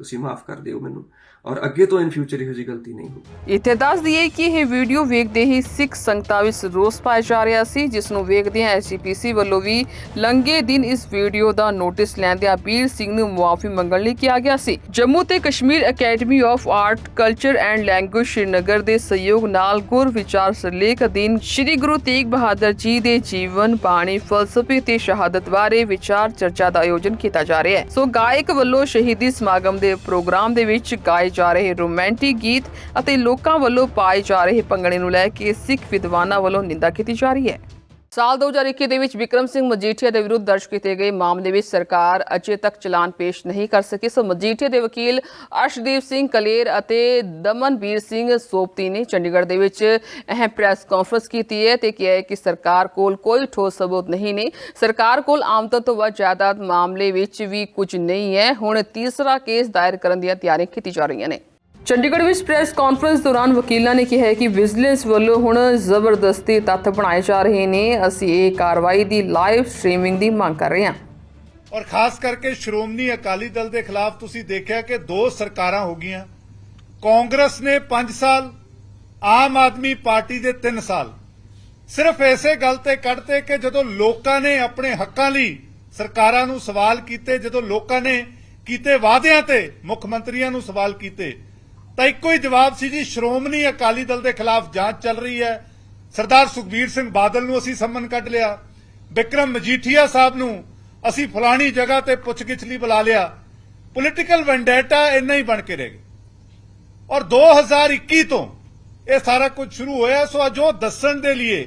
Speaker 4: ਤੁਸੀਂ ਮਾਫ ਕਰ ਦਿਓ ਮੈਨੂੰ। ਔਰ ਅੱਗੇ ਤੋਂ ਇਨ ਫਿਊਚਰ ਇਹੋ ਜਿਹੀ ਗਲਤੀ ਨਹੀਂ ਹੋਊਗੀ।
Speaker 1: ਇੱਥੇ ਦੱਸ ਦਈਏ ਕਿ ਇਹ ਵੀਡੀਓ ਵੇਖਦੇ ਹੀ ਸਿੱਖ ਸੰਗਤਾਂ ਵਿੱਚ ਰੋਸ ਪਾਇਆ ਜਾ ਰਿਹਾ ਸੀ, ਜਿਸ ਨੂੰ ਵੇਖਦਿਆਂ ਐਸਜੀਪੀਸੀ ਵੱਲੋਂ ਵੀ ਲੰਗੇ ਦਿਨ ਇਸ ਵੀਡੀਓ ਦਾ ਨੋਟਿਸ ਲੈਂਦਿਆਂ ਵੀਰ ਸਿੰਘ ਨੂੰ ਮੁਆਫੀ ਮੰਗਣ ਲਈ ਕਿਹਾ ਗਿਆ ਸੀ। ਜੰਮੂ ਤੇ Kashmir academy of art culture and language Srinagar ਦੇ ਸਹਿਯੋਗ ਨਾਲ ਗੁਰ ਵਿਚਾਰ ਸਰਲੇਖ ਅਧੀਨ ਸ੍ਰੀ ਗੁਰੂ ਤੇਗ ਬਹਾਦਰ ਜੀ ਦੇ ਜੀਵਨ, ਬਾਣੀ, ਫਲਸਫੇ ਤੇ ਸ਼ਹਾਦਤ ਬਾਰੇ ਵਿਚਾਰ ਚਰਚਾ ਦਾ ਆਯੋਜਨ ਕੀਤਾ ਜਾ ਰਿਹਾ ਹੈ। ਸੋ ਗਾਇਕ ਵੱਲੋਂ ਸ਼ਹੀਦੀ ਸਮਾਗਮ ਦੇ ਪ੍ਰੋਗਰਾਮ ਦੇ ਵਿੱਚ ਗਾਏ ਜਾ ਰਹੇ ਰੋਮਾਂਟਿਕ ਗੀਤ ਅਤੇ ਲੋਕਾਂ ਵੱਲੋਂ ਪਾਏ ਜਾ ਰਹੇ ਭੰਗੜੇ ਨੂੰ ਲੈ ਕੇ ਸਿੱਖ ਵਿਦਵਾਨਾਂ ਵੱਲੋਂ ਨਿੰਦਾ ਕੀਤੀ ਜਾ ਰਹੀ ਹੈ। ਸਾਲ 2021 ਦੇ ਵਿੱਚ ਵਿਕਰਮ ਸਿੰਘ ਮਜੀਠੀਆ ਦੇ ਵਿਰੁੱਧ ਦਰਜ ਕੀਤੇ ਗਏ ਮਾਮਲੇ ਵਿੱਚ ਸਰਕਾਰ ਅਜੇ ਤੱਕ ਚਲਾਨ ਪੇਸ਼ ਨਹੀਂ ਕਰ ਸਕੀ। ਸੋ ਮਜੀਠੀਆ ਦੇ ਵਕੀਲ ਅਰਸ਼ਦੀਪ ਸਿੰਘ ਕਲੇਰ ਅਤੇ ਦਮਨਵੀਰ ਸਿੰਘ ਸੋਪਤੀ ਨੇ ਚੰਡੀਗੜ੍ਹ ਦੇ ਵਿੱਚ ਅਹਿਮ ਪ੍ਰੈਸ ਕਾਨਫਰੰਸ ਕੀਤੀ ਹੈ ਤੇ ਕਿਹਾ ਹੈ ਕਿ ਸਰਕਾਰ ਕੋਲ ਕੋਈ ਠੋਸ ਸਬੂਤ ਨਹੀਂ ਨੇ। ਸਰਕਾਰ ਕੋਲ ਆਮਦਨ ਤੋਂ ਵੱਧ ਜਾਇਦਾਦ ਮਾਮਲੇ ਵਿੱਚ ਵੀ ਕੁਝ ਨਹੀਂ ਹੈ। ਹੁਣ ਤੀਸਰਾ ਕੇਸ ਦਾਇਰ ਕਰਨ ਦੀਆਂ ਤਿਆਰੀਆਂ ਕੀਤੀ ਜਾ ਰਹੀਆਂ ਨੇ। ਚੰਡੀਗੜ੍ਹ ਵਿੱਚ ਪ੍ਰੈਸ ਕਾਨਫਰੰਸ ਦੌਰਾਨ ਵਕੀਲਾਂ ਨੇ ਕਿਹਾ ਕਿ ਵਿਜੀਲੈਂਸ ਵੱਲੋਂ ਹੁਣ ਜ਼ਬਰਦਸਤੀ ਤੱਥ ਬਣਾਏ ਜਾ ਰਹੇ ਨੇ। ਅਸੀਂ ਇਹ ਕਾਰਵਾਈ ਦੀ ਲਾਈਵ ਸਟ੍ਰੀਮਿੰਗ ਦੀ ਮੰਗ ਕਰ ਰਹੇ ਹਾਂ।
Speaker 5: ਔਰ ਖਾਸ ਕਰਕੇ ਸ਼੍ਰੋਮਣੀ ਅਕਾਲੀ ਦਲ ਦੇ ਖਿਲਾਫ ਤੁਸੀਂ ਦੇਖਿਆ ਕਿ ਦੋ ਸਰਕਾਰਾਂ ਹੋ ਗਈਆਂ। ਕਾਂਗਰਸ ਨੇ 5 ਸਾਲ, ਆਮ ਆਦਮੀ ਪਾਰਟੀ ਦੇ 3 ਸਾਲ। ਸਿਰਫ ਐਸੇ ਗੱਲ ਤੇ ਕੱਢਤੇ ਕਿ ਜਦੋਂ ਲੋਕਾਂ ਨੇ ਆਪਣੇ ਹੱਕਾਂ ਲਈ ਸਰਕਾਰਾਂ ਨੂੰ ਸਵਾਲ ਕੀਤੇ, ਜਦੋਂ ਲੋਕਾਂ ਨੇ ਕੀਤੇ ਵਾਅਦਿਆਂ ਤੇ ਮੁੱਖ ਮੰਤਰੀਆਂ ਨੂੰ ਸਵਾਲ ਕੀਤੇ ਤਾਂ ਇੱਕੋ ਹੀ ਜਵਾਬ ਸੀ ਜੀ, ਸ਼੍ਰੋਮਣੀ ਅਕਾਲੀ ਦਲ ਦੇ ਖਿਲਾਫ ਜਾਂਚ ਚੱਲ ਰਹੀ ਹੈ। ਸਰਦਾਰ ਸੁਖਬੀਰ ਸਿੰਘ ਬਾਦਲ ਨੂੰ ਅਸੀਂ ਸੰਮਨ ਕੱਢ ਲਿਆ। ਵਿਕਰਮ ਮਜੀਠੀਆ ਸਾਹਿਬ ਨੂੰ ਅਸੀਂ ਫਲਾਣੀ ਜਗ੍ਹਾ ਤੇ ਪੁੱਛਗਿੱਛ ਲਈ ਬੁਲਾ ਲਿਆ। ਪੋਲੀਟੀਕਲ ਵੈਂਡੇਟਾ ਇੰਨਾ ਹੀ ਬਣ ਕੇ ਰਹਿ ਗਿਆ ਔਰ 2021 ਤੋਂ ਇਹ ਸਾਰਾ ਕੁਝ ਸ਼ੁਰੂ ਹੋਇਆ, ਸੋ ਅੱਜ ਉਹ ਦੱਸਣ ਦੇ ਲਈ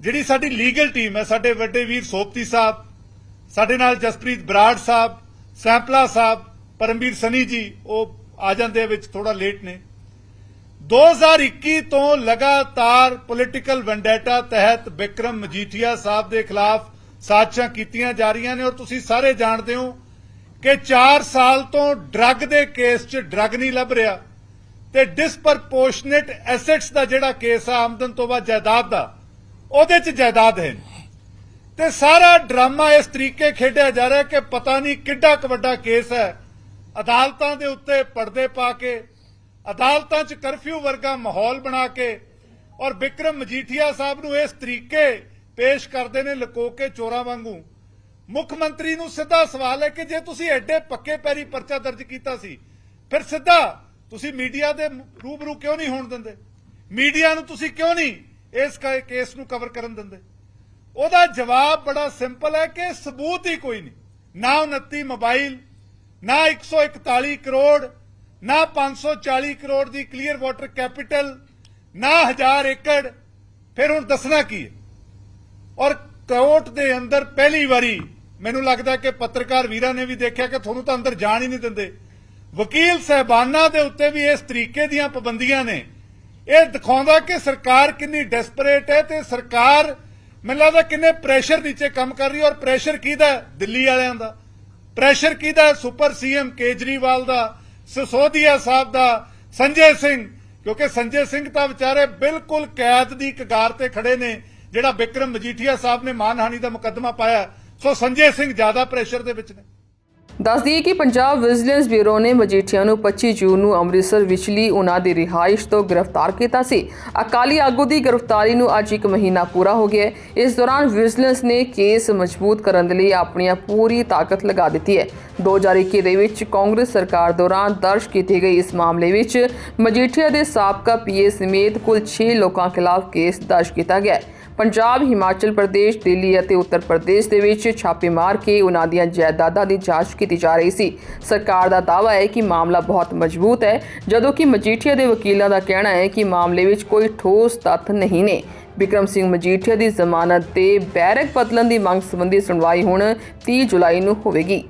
Speaker 5: ਜਿਹੜੀ ਸਾਡੀ ਲੀਗਲ ਟੀਮ ਹੈ, ਸਾਡੇ ਵੱਡੇ ਵੀਰ ਸੋਪਤੀ ਸਾਹਿਬ, ਸਾਡੇ ਨਾਲ ਜਸਪ੍ਰੀਤ ਬਰਾੜ ਸਾਹਿਬ, ਸੈਂਪਲਾ ਸਾਹਿਬ, ਪਰਮਵੀਰ ਸਨੀ ਜੀ, ਉਹ ਆ ਜਾਂਦੇ ਵਿੱਚ ਥੋੜਾ ਲੇਟ ਨੇ। 2021 ਤੋਂ ਲਗਾਤਾਰ ਪੋਲਿਟੀਕਲ ਵੈਂਡੇਟਾ ਤਹਿਤ ਵਿਕਰਮ ਮਜੀਠੀਆ ਸਾਹਿਬ ਦੇ ਖਿਲਾਫ ਸਾਜ਼ਿਸ਼ਾਂ ਕੀਤੀਆਂ ਜਾ ਰਹੀਆਂ ਨੇ ਔਰ ਤੁਸੀਂ ਸਾਰੇ ਜਾਣਦੇ ਹੋ ਕਿ 4 ਸਾਲ ਤੋਂ ਡਰੱਗ ਦੇ ਕੇਸ 'ਚ ਡਰੱਗ ਨਹੀਂ ਲੱਭ ਰਿਹਾ ਤੇ ਡਿਸਪਰਪੋਰਸ਼ਨੇਟ ਐਸੈਟਸ ਦਾ ਜਿਹੜਾ ਕੇਸ ਆ, ਆਮਦਨ ਤੋਂ ਬਾਅਦ ਜਾਇਦਾਦ ਦਾ, ਉਹਦੇ 'ਚ ਜਾਇਦਾਦ ਹੈ। ਤੇ ਸਾਰਾ ਡਰਾਮਾ ਇਸ ਤਰੀਕੇ ਖੇਡਿਆ ਜਾ ਰਿਹਾ ਕਿ ਪਤਾ ਨਹੀਂ ਕਿੱਡਾ ਕੁ ਵੱਡਾ ਕੇਸ ਹੈ ਅਦਾਲਤਾਂ ਦੇ ਉੱਤੇ ਪਰਦੇ ਪਾ ਕੇ, ਅਦਾਲਤਾਂ 'ਚ ਕਰਫਿਊ ਵਰਗਾ ਮਾਹੌਲ ਬਣਾ ਕੇ ਔਰ ਵਿਕਰਮ ਮਜੀਠੀਆ ਸਾਹਿਬ ਨੂੰ ਇਸ ਤਰੀਕੇ ਪੇਸ਼ ਕਰਦੇ ਨੇ ਲੁਕੋ ਕੇ ਚੋਰਾਂ ਵਾਂਗੂ। ਮੁੱਖ ਮੰਤਰੀ ਨੂੰ ਸਿੱਧਾ ਸਵਾਲ ਹੈ ਕਿ ਜੇ ਤੁਸੀਂ ਐਡੇ ਪੱਕੇ ਪੈਰੀ ਪਰਚਾ ਦਰਜ ਕੀਤਾ ਸੀ, ਫਿਰ ਸਿੱਧਾ ਤੁਸੀਂ ਮੀਡੀਆ ਦੇ ਰੂਬਰੂ ਕਿਉਂ ਨਹੀਂ ਹੋਣ ਦਿੰਦੇ? ਮੀਡੀਆ ਨੂੰ ਤੁਸੀਂ ਕਿਉਂ ਨਹੀਂ ਇਸ ਕੇਸ ਨੂੰ ਕਵਰ ਕਰਨ ਦਿੰਦੇ? ਉਹਦਾ ਜਵਾਬ ਬੜਾ ਸਿੰਪਲ ਹੈ ਕਿ ਸਬੂਤ ਹੀ ਕੋਈ ਨਹੀਂ। ਨਾ 29 ਮੋਬਾਈਲ ਨਾ 141 ਕਰੋੜ, ਨਾ 540 ਕਰੋੜ ਦੀ ਕਲੀਅਰ ਵਾਟਰ ਕੈਪੀਟਲ ਨਾ 1000 ਏਕੜ। ਫਿਰ ਹੁਣ ਦੱਸਣਾ ਕੀ ਹੈ? ਔਰ ਕੋਰਟ ਦੇ ਅੰਦਰ ਪਹਿਲੀ ਵਾਰੀ ਮੈਨੂੰ ਲੱਗਦਾ ਕਿ ਪੱਤਰਕਾਰ ਵੀਰਾਂ ਨੇ ਵੀ ਦੇਖਿਆ ਕਿ ਤੁਹਾਨੂੰ ਤਾਂ ਅੰਦਰ ਜਾਣ ਹੀ ਨਹੀਂ ਦਿੰਦੇ। ਵਕੀਲ ਸਹਿਬਾਨਾਂ ਦੇ ਉੱਤੇ ਵੀ ਇਸ ਤਰੀਕੇ ਦੀਆਂ ਪਾਬੰਦੀਆਂ ਨੇ। ਇਹ ਦਿਖਾਉਂਦਾ ਕਿ ਸਰਕਾਰ ਕਿੰਨੀ ਡੈਸਪਰੇਟ ਹੈ ਤੇ ਸਰਕਾਰ ਮੈਨੂੰ ਲੱਗਦਾ ਕਿੰਨੇ ਪ੍ਰੈਸ਼ਰ ਨੀਚੇ ਕੰਮ ਕਰ ਰਹੀ ਔਰ ਪ੍ਰੈਸ਼ਰ ਕਿਹਦਾ ਦਿੱਲੀ ਵਾਲਿਆਂ ਦਾ। ਪ੍ਰੈਸ਼ਰ ਕਿਹਦਾ? ਹੈ? ਸੁਪਰ ਸੀਐਮ ਕੇਜਰੀਵਾਲ ਦਾ, ਸਿਸੋਦੀਆ ਸਾਹਿਬ ਦਾ, ਸੰਜੇ ਸਿੰਘ। ਕਿਉਂਕਿ ਸੰਜੇ ਸਿੰਘ ਤਾਂ ਵਿਚਾਰੇ ਬਿਲਕੁਲ ਕੈਦ ਦੀ ਕਗਾਰ ਤੇ ਖੜੇ ਨੇ, ਜਿਹੜਾ ਵਿਕਰਮ ਮਜੀਠੀਆ ਸਾਹਿਬ ਨੇ ਮਾਨਹਾਨੀ ਦਾ ਮੁਕੱਦਮਾ ਪਾਇਆ। ਸੋ ਸੰਜੇ ਸਿੰਘ ਜ਼ਿਆਦਾ ਪ੍ਰੈਸ਼ਰ ਦੇ ਵਿੱਚ ਨੇ।
Speaker 1: ਦੱਸ ਦਈਏ ਕਿ ਪੰਜਾਬ ਵਿਜੀਲੈਂਸ ਬਿਊਰੋ ਨੇ ਮਜੀਠੀਆ ਨੂੰ 25 ਜੂਨ ਨੂੰ ਅੰਮ੍ਰਿਤਸਰ ਵਿਚਲੀ ਉਹਨਾਂ ਦੀ ਰਿਹਾਇਸ਼ ਤੋਂ ਗ੍ਰਿਫਤਾਰ ਕੀਤਾ ਸੀ। ਅਕਾਲੀ ਆਗੂ ਦੀ ਗ੍ਰਿਫਤਾਰੀ ਨੂੰ ਅੱਜ ਇੱਕ ਮਹੀਨਾ ਪੂਰਾ ਹੋ ਗਿਆ ਹੈ। ਇਸ ਦੌਰਾਨ ਵਿਜੀਲੈਂਸ ਨੇ ਕੇਸ ਮਜ਼ਬੂਤ ਕਰਨ ਦੇ ਲਈ ਆਪਣੀ ਪੂਰੀ ਤਾਕਤ ਲਗਾ ਦਿੱਤੀ ਹੈ। 2021 ਦੇ ਵਿੱਚ ਕਾਂਗਰਸ ਸਰਕਾਰ ਦੌਰਾਨ ਦਰਜ ਕੀਤੀ ਗਈ ਇਸ ਮਾਮਲੇ ਵਿੱਚ ਮਜੀਠੀਆ ਦੇ ਸਾਬਕਾ ਪੀਏ ਸਮੇਤ ਕੁੱਲ 6 ਲੋਕਾਂ ਖਿਲਾਫ ਕੇਸ ਦਰਜ ਕੀਤਾ ਗਿਆ ਹੈ। ਪੰਜਾਬ, ਹਿਮਾਚਲ ਪ੍ਰਦੇਸ਼, ਦਿੱਲੀ ਅਤੇ ਉੱਤਰ ਪ੍ਰਦੇਸ਼ ਦੇ ਵਿੱਚ ਛਾਪੇ ਮਾਰ ਕੇ ਉਹਨਾਂ ਦੀਆਂ ਜਾਇਦਾਦਾਂ ਦੀ ਜਾਂਚ ਕੀਤੀ ਜਾ ਰਹੀ ਸੀ। ਸਰਕਾਰ ਦਾ ਦਾਅਵਾ ਹੈ ਕਿ ਮਾਮਲਾ ਬਹੁਤ ਮਜ਼ਬੂਤ ਹੈ, ਜਦੋਂ ਕਿ ਮਜੀਠੀਆ ਦੇ ਵਕੀਲਾਂ ਦਾ ਕਹਿਣਾ ਹੈ ਕਿ ਮਾਮਲੇ ਵਿੱਚ ਕੋਈ ਠੋਸ ਤੱਥ ਨਹੀਂ ਨੇ। ਵਿਕਰਮ ਸਿੰਘ ਮਜੀਠੀਆ ਦੀ ਜ਼ਮਾਨਤ ਤੇ ਬੈਰਕ ਬਦਲਣ ਦੀ ਮੰਗ ਸੰਬੰਧੀ ਸੁਣਵਾਈ ਹੁਣ 30 ਜੁਲਾਈ ਨੂੰ ਹੋਵੇਗੀ।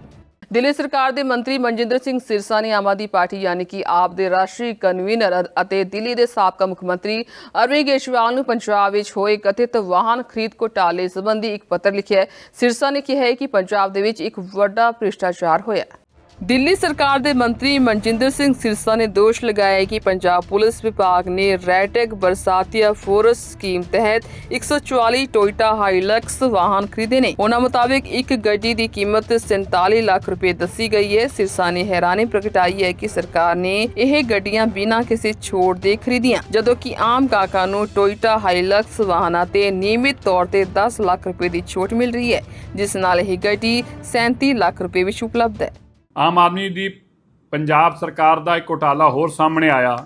Speaker 1: ਦਿੱਲੀ ਸਰਕਾਰ ਦੇ ਮੰਤਰੀ ਮਨਜਿੰਦਰ ਸਿੰਘ ਸਿਰਸਾ ਨੇ ਆਮ ਆਦਮੀ ਪਾਰਟੀ ਯਾਨੀ ਕਿ ਆਪ ਦੇ ਰਾਸ਼ਟਰੀ ਕਨਵੀਨਰ ਅਤੇ ਦਿੱਲੀ ਦੇ ਸਾਬਕਾ ਮੁੱਖ ਮੰਤਰੀ ਅਰਵਿੰਦ ਕੇਜਰੀਵਾਲ ਨੂੰ ਪੰਜਾਬ ਵਿੱਚ ਹੋਏ ਕਥਿਤ ਵਾਹਨ ਖਰੀਦ ਘੋਟਾਲੇ ਸੰਬੰਧੀ ਇੱਕ ਪੱਤਰ ਲਿਖਿਆ ਹੈ। ਸਿਰਸਾ ਨੇ ਕਿਹਾ ਹੈ ਕਿ ਪੰਜਾਬ ਦੇ ਵਿੱਚ ਇੱਕ ਵੱਡਾ ਭ੍ਰਿਸ਼ਟਾਚਾਰ ਹੋਇਆ ਹੈ। ਦਿੱਲੀ ਸਰਕਾਰ ਦੇ ਮੰਤਰੀ ਮਨਜਿੰਦਰ ਸਿੰਘ ਸਿਰਸਾ ਨੇ ਦੋਸ਼ ਲਗਾਇਆ ਹੈ ਕਿ ਪੰਜਾਬ ਪੁਲਿਸ ਵਿਭਾਗ ਨੇ ਰੈਟੈਕ ਬਰਸਾਤੀਆ ਫੋਰਸ ਸਕੀਮ ਤਹਿਤ 144 ਟੋਇਟਾ ਹਾਈਲਕਸ ਵਾਹਨ ਖਰੀਦੇ ਨੇ। ਉਹਨਾਂ ਮੁਤਾਬਿਕ ਇੱਕ ਗੱਡੀ ਦੀ ਕੀਮਤ 47 ਲੱਖ ਰੁਪਏ ਦੱਸੀ ਗਈ ਹੈ। ਸਿਰਸਾ ਨੇ ਹੈਰਾਨੀ ਪ੍ਰਗਟਾਈ ਹੈ ਕਿ ਸਰਕਾਰ ਨੇ ਇਹ ਗੱਡੀਆਂ ਬਿਨਾਂ ਕਿਸੇ ਛੋਟ ਦੇ ਖਰੀਦੀਆਂ, ਜਦੋਂ ਕਿ ਆਮ ਗਾਹਕਾਂ ਨੂੰ ਟੋਇਟਾ ਹਾਈਲਕਸ ਵਾਹਨਾਂ ਤੇ ਨਿਯਮਿਤ ਤੌਰ ਤੇ 10 ਲੱਖ ਰੁਪਏ ਦੀ ਛੋਟ ਮਿਲ ਰਹੀ ਹੈ, ਜਿਸ ਨਾਲ ਇਹ ਗੱਡੀ 37 ਲੱਖ ਰੁਪਏ ਵਿੱਚ ਉਪਲਬਧ ਹੈ।
Speaker 6: ਆਮ ਆਦਮੀ ਦੀ ਪੰਜਾਬ ਸਰਕਾਰ ਦਾ ਇੱਕ ਘੋਟਾਲਾ ਹੋਰ ਸਾਹਮਣੇ ਆਇਆ।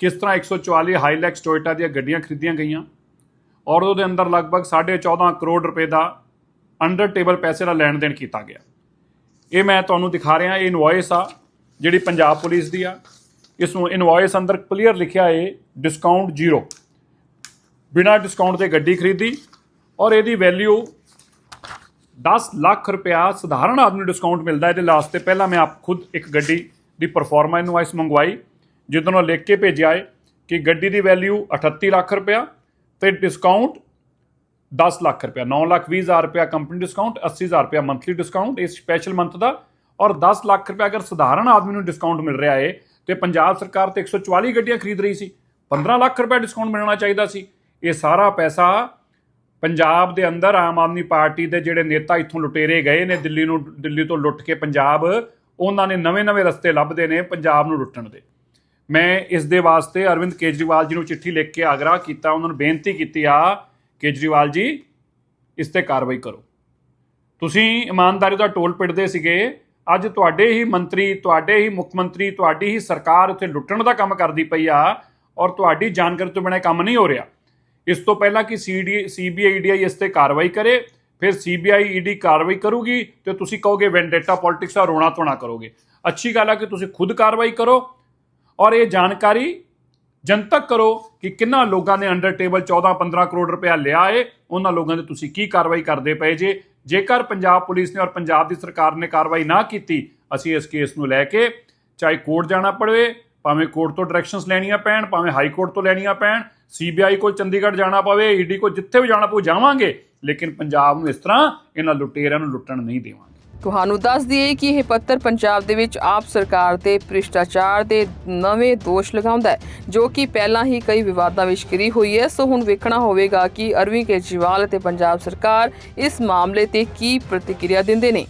Speaker 6: ਕਿਸ ਤਰ੍ਹਾਂ 144 ਹਾਈਲੈਕਸ ਟੋਇਟਾ ਦੀਆਂ ਗੱਡੀਆਂ ਖਰੀਦੀਆਂ ਗਈਆਂ ਔਰ ਉਹਦੇ ਅੰਦਰ ਲਗਭਗ 14.5 ਕਰੋੜ ਰੁਪਏ ਦਾ ਅੰਡਰ ਟੇਬਲ ਪੈਸੇ ਦਾ ਲੈਣ ਦੇਣ ਕੀਤਾ ਗਿਆ। ਇਹ ਮੈਂ ਤੁਹਾਨੂੰ ਦਿਖਾ ਰਿਹਾ, ਇਹ ਇਨਵੋਇਸ ਆ, ਜਿਹੜੀ ਪੰਜਾਬ ਪੁਲਿਸ ਦੀ ਆ। ਇਸ ਨੂੰ ਇਨਵੋਇਸ ਅੰਦਰ ਕਲੀਅਰ ਲਿਖਿਆ ਹੈ ਡਿਸਕਾਊਂਟ ਜ਼ੀਰੋ। ਬਿਨਾਂ ਡਿਸਕਾਊਂਟ ਤੇ ਗੱਡੀ ਖਰੀਦੀ ਔਰ ਇਹਦੀ ਵੈਲਿਊ 10 ਲੱਖ ਰੁਪਇਆ ਸਧਾਰਨ ਆਦਮੀ ਨੂੰ ਡਿਸਕਾਊਂਟ ਮਿਲਦਾ ਇਹਦੇ ਲਾਸਟ ਤੇ ਪਹਿਲਾਂ ਮੈਂ ਆਪ ਖੁਦ ਇੱਕ ਗੱਡੀ ਦੀ ਪਰਫਾਰਮਾ ਇਨਵਾਇਸ ਮੰਗਵਾਈ ਜਿੱਦੋਂ ਉਹ ਲਿਖ ਕੇ ਭੇਜਿਆ ਹੈ ਕਿ ਗੱਡੀ ਦੀ ਵੈਲਿਊ 38 ਲੱਖ ਰੁਪਇਆ ਤੇ ਡਿਸਕਾਊਂਟ 10 ਲੱਖ ਰੁਪਇਆ। 9 ਲੱਖ 20 ਹਜ਼ਾਰ ਰੁਪਇਆ ਕੰਪਨੀ ਡਿਸਕਾਊਂਟ 80 ਹਜ਼ਾਰ ਰੁਪਇਆ ਮੰਥਲੀ ਡਿਸਕਾਊਂਟ ਇਸ ਸਪੈਸ਼ਲ ਮੰਥ ਦਾ। ਔਰ 10 ਲੱਖ ਰੁਪਇਆ ਅਗਰ ਸਧਾਰਨ ਆਦਮੀ ਨੂੰ ਡਿਸਕਾਊਂਟ ਮਿਲ ਰਿਹਾ ਹੈ, ਤੇ ਪੰਜਾਬ ਸਰਕਾਰ ਤੇ 144 ਗੱਡੀਆਂ ਖਰੀਦ ਰਹੀ ਸੀ। 15 ਲੱਖ ਰੁਪਏ ਡਿਸਕਾਊਂਟ ਮਿਲਣਾ ਚਾਹੀਦਾ ਸੀ। ਇਹ ਸਾਰਾ ਪੈਸਾ ਪੰਜਾਬ ਦੇ ਅੰਦਰ ਆਮ ਆਦਮੀ ਪਾਰਟੀ ਦੇ ਜਿਹੜੇ ਨੇਤਾ ਇੱਥੋਂ ਲੁਟੇਰੇ ਗਏ ਨੇ ਦਿੱਲੀ ਨੂੰ, ਦਿੱਲੀ ਤੋਂ ਲੁੱਟ ਕੇ ਪੰਜਾਬ, ਉਹਨਾਂ ਨੇ ਨਵੇਂ-ਨਵੇਂ ਰਸਤੇ ਲੱਭਦੇ ਨੇ ਪੰਜਾਬ ਨੂੰ ਲੁੱਟਣ ਦੇ। ਮੈਂ ਇਸ ਦੇ ਵਾਸਤੇ ਅਰਵਿੰਦ ਕੇਜਰੀਵਾਲ ਜੀ ਨੂੰ ਚਿੱਠੀ ਲਿਖ ਕੇ ਆਗਰਾ ਕੀਤਾ, ਉਹਨਾਂ ਨੂੰ ਬੇਨਤੀ ਕੀਤੀ ਆ, ਕੇਜਰੀਵਾਲ ਜੀ, ਇਸ ਤੇ ਕਾਰਵਾਈ ਕਰੋ। ਤੁਸੀਂ ਇਮਾਨਦਾਰੀ ਦਾ ਟੋਲ ਪਿੱਟਦੇ ਸੀਗੇ, ਅੱਜ ਤੁਹਾਡੇ ਹੀ ਮੰਤਰੀ, ਤੁਹਾਡੇ ਹੀ ਮੁੱਖ ਮੰਤਰੀ, ਤੁਹਾਡੀ ਹੀ ਸਰਕਾਰ ਉੱਥੇ ਲੁੱਟਣ ਦਾ ਕੰਮ ਕਰਦੀ ਪਈ ਆ, ਔਰ ਤੁਹਾਡੀ ਜਾਣਕਾਰੀ ਤੋਂ ਬਿਨਾਂ ਕੰਮ ਨਹੀਂ ਹੋ ਰਿਹਾ। ਇਸ ਤੋਂ ਪਹਿਲਾਂ ਕਿ ਸੀਡੀ ਸੀਬੀਆਈ ਈਡੀਆਈ ਇਸ ਤੇ ਕਾਰਵਾਈ ਕਰੇ, ਫਿਰ ਸੀਬੀਆਈ ਈਡੀ ਕਾਰਵਾਈ ਕਰੂਗੀ ਤੇ ਤੁਸੀਂ ਕਹੋਗੇ ਵੈਂਡੇਟਾ ਪੋਲਿਟਿਕਸ ਦਾ ਰੋਣਾ ਧੋਣਾ ਕਰੋਗੇ। ਅੱਛੀ ਗੱਲ ਆ ਕਿ ਤੁਸੀਂ ਖੁਦ ਕਾਰਵਾਈ ਕਰੋ ਔਰ ਇਹ ਜਾਣਕਾਰੀ ਜਨਤਕ ਕਰੋ ਕਿ ਕਿੰਨਾ ਲੋਕਾਂ ਨੇ ਅੰਡਰ ਟੇਬਲ 14-15 ਕਰੋੜ ਰੁਪਇਆ ਲਿਆ ਏ, ਉਹਨਾਂ ਲੋਕਾਂ ਦੇ ਤੁਸੀਂ ਕੀ ਕਾਰਵਾਈ ਕਰਦੇ ਪਏ ਜੇ। ਜੇਕਰ ਪੰਜਾਬ ਪੁਲਿਸ ਨੇ ਔਰ ਪੰਜਾਬ ਦੀ ਸਰਕਾਰ ਨੇ ਕਾਰਵਾਈ ਨਾ ਕੀਤੀ, ਅਸੀਂ ਇਸ ਕੇਸ ਨੂੰ ਲੈ ਕੇ ਚਾਹੇ ਕੋਰਟ ਜਾਣਾ ਪਵੇ ਭਾਵੇਂ ਕੋਰਟ ਤੋਂ ਡਾਇਰੈਕਸ਼ਨਸ ਲੈਣੀਆਂ ਪੈਣ, ਭਾਵੇਂ ਹਾਈ ਕੋਰਟ ਤੋਂ ਲੈਣੀਆਂ ਪੈਣ ਸੀਬੀਆਈ ਕੋਲ ਚੰਡੀਗੜ੍ਹ ਜਾਣਾ ਪਵੇ ਈਡੀ ਕੋਲ ਜਿੱਥੇ ਵੀ ਜਾਣਾ ਪਊ, ਜਾਵਾਂਗੇ। ਲੇਕਿਨ ਪੰਜਾਬ ਨੂੰ ਇਸ ਤਰ੍ਹਾਂ ਇਹਨਾਂ ਲੁਟੇਰਿਆਂ ਨੂੰ ਲੁੱਟਣ ਨਹੀਂ ਦੇਵਾਂਗੇ।
Speaker 1: ਤੁਹਾਨੂੰ ਦੱਸ ਦਈਏ ਕਿ ਇਹ ਪੱਤਰ ਪੰਜਾਬ ਦੇ ਵਿੱਚ ਆਪ ਸਰਕਾਰ ਤੇ ਭ੍ਰਿਸ਼ਟਾਚਾਰ ਦੇ ਨਵੇਂ ਦੋਸ਼ ਲਗਾਉਂਦਾ ਹੈ, ਜੋ ਕਿ ਪਹਿਲਾਂ ਹੀ ਕਈ ਵਿਵਾਦਾਂ ਵਿੱਚ ਘਿਰੀ ਹੋਈ ਹੈ। ਸੋ ਹੁਣ ਵੇਖਣਾ ਹੋਵੇਗਾ ਕਿ ਅਰਵਿੰਦ ਕੇਜਰੀਵਾਲ ਅਤੇ ਪੰਜਾਬ ਸਰਕਾਰ ਇਸ ਮਾਮਲੇ ਤੇ ਕੀ ਪ੍ਰਤੀਕਿਰਿਆ ਦਿੰਦੇ ਨੇ।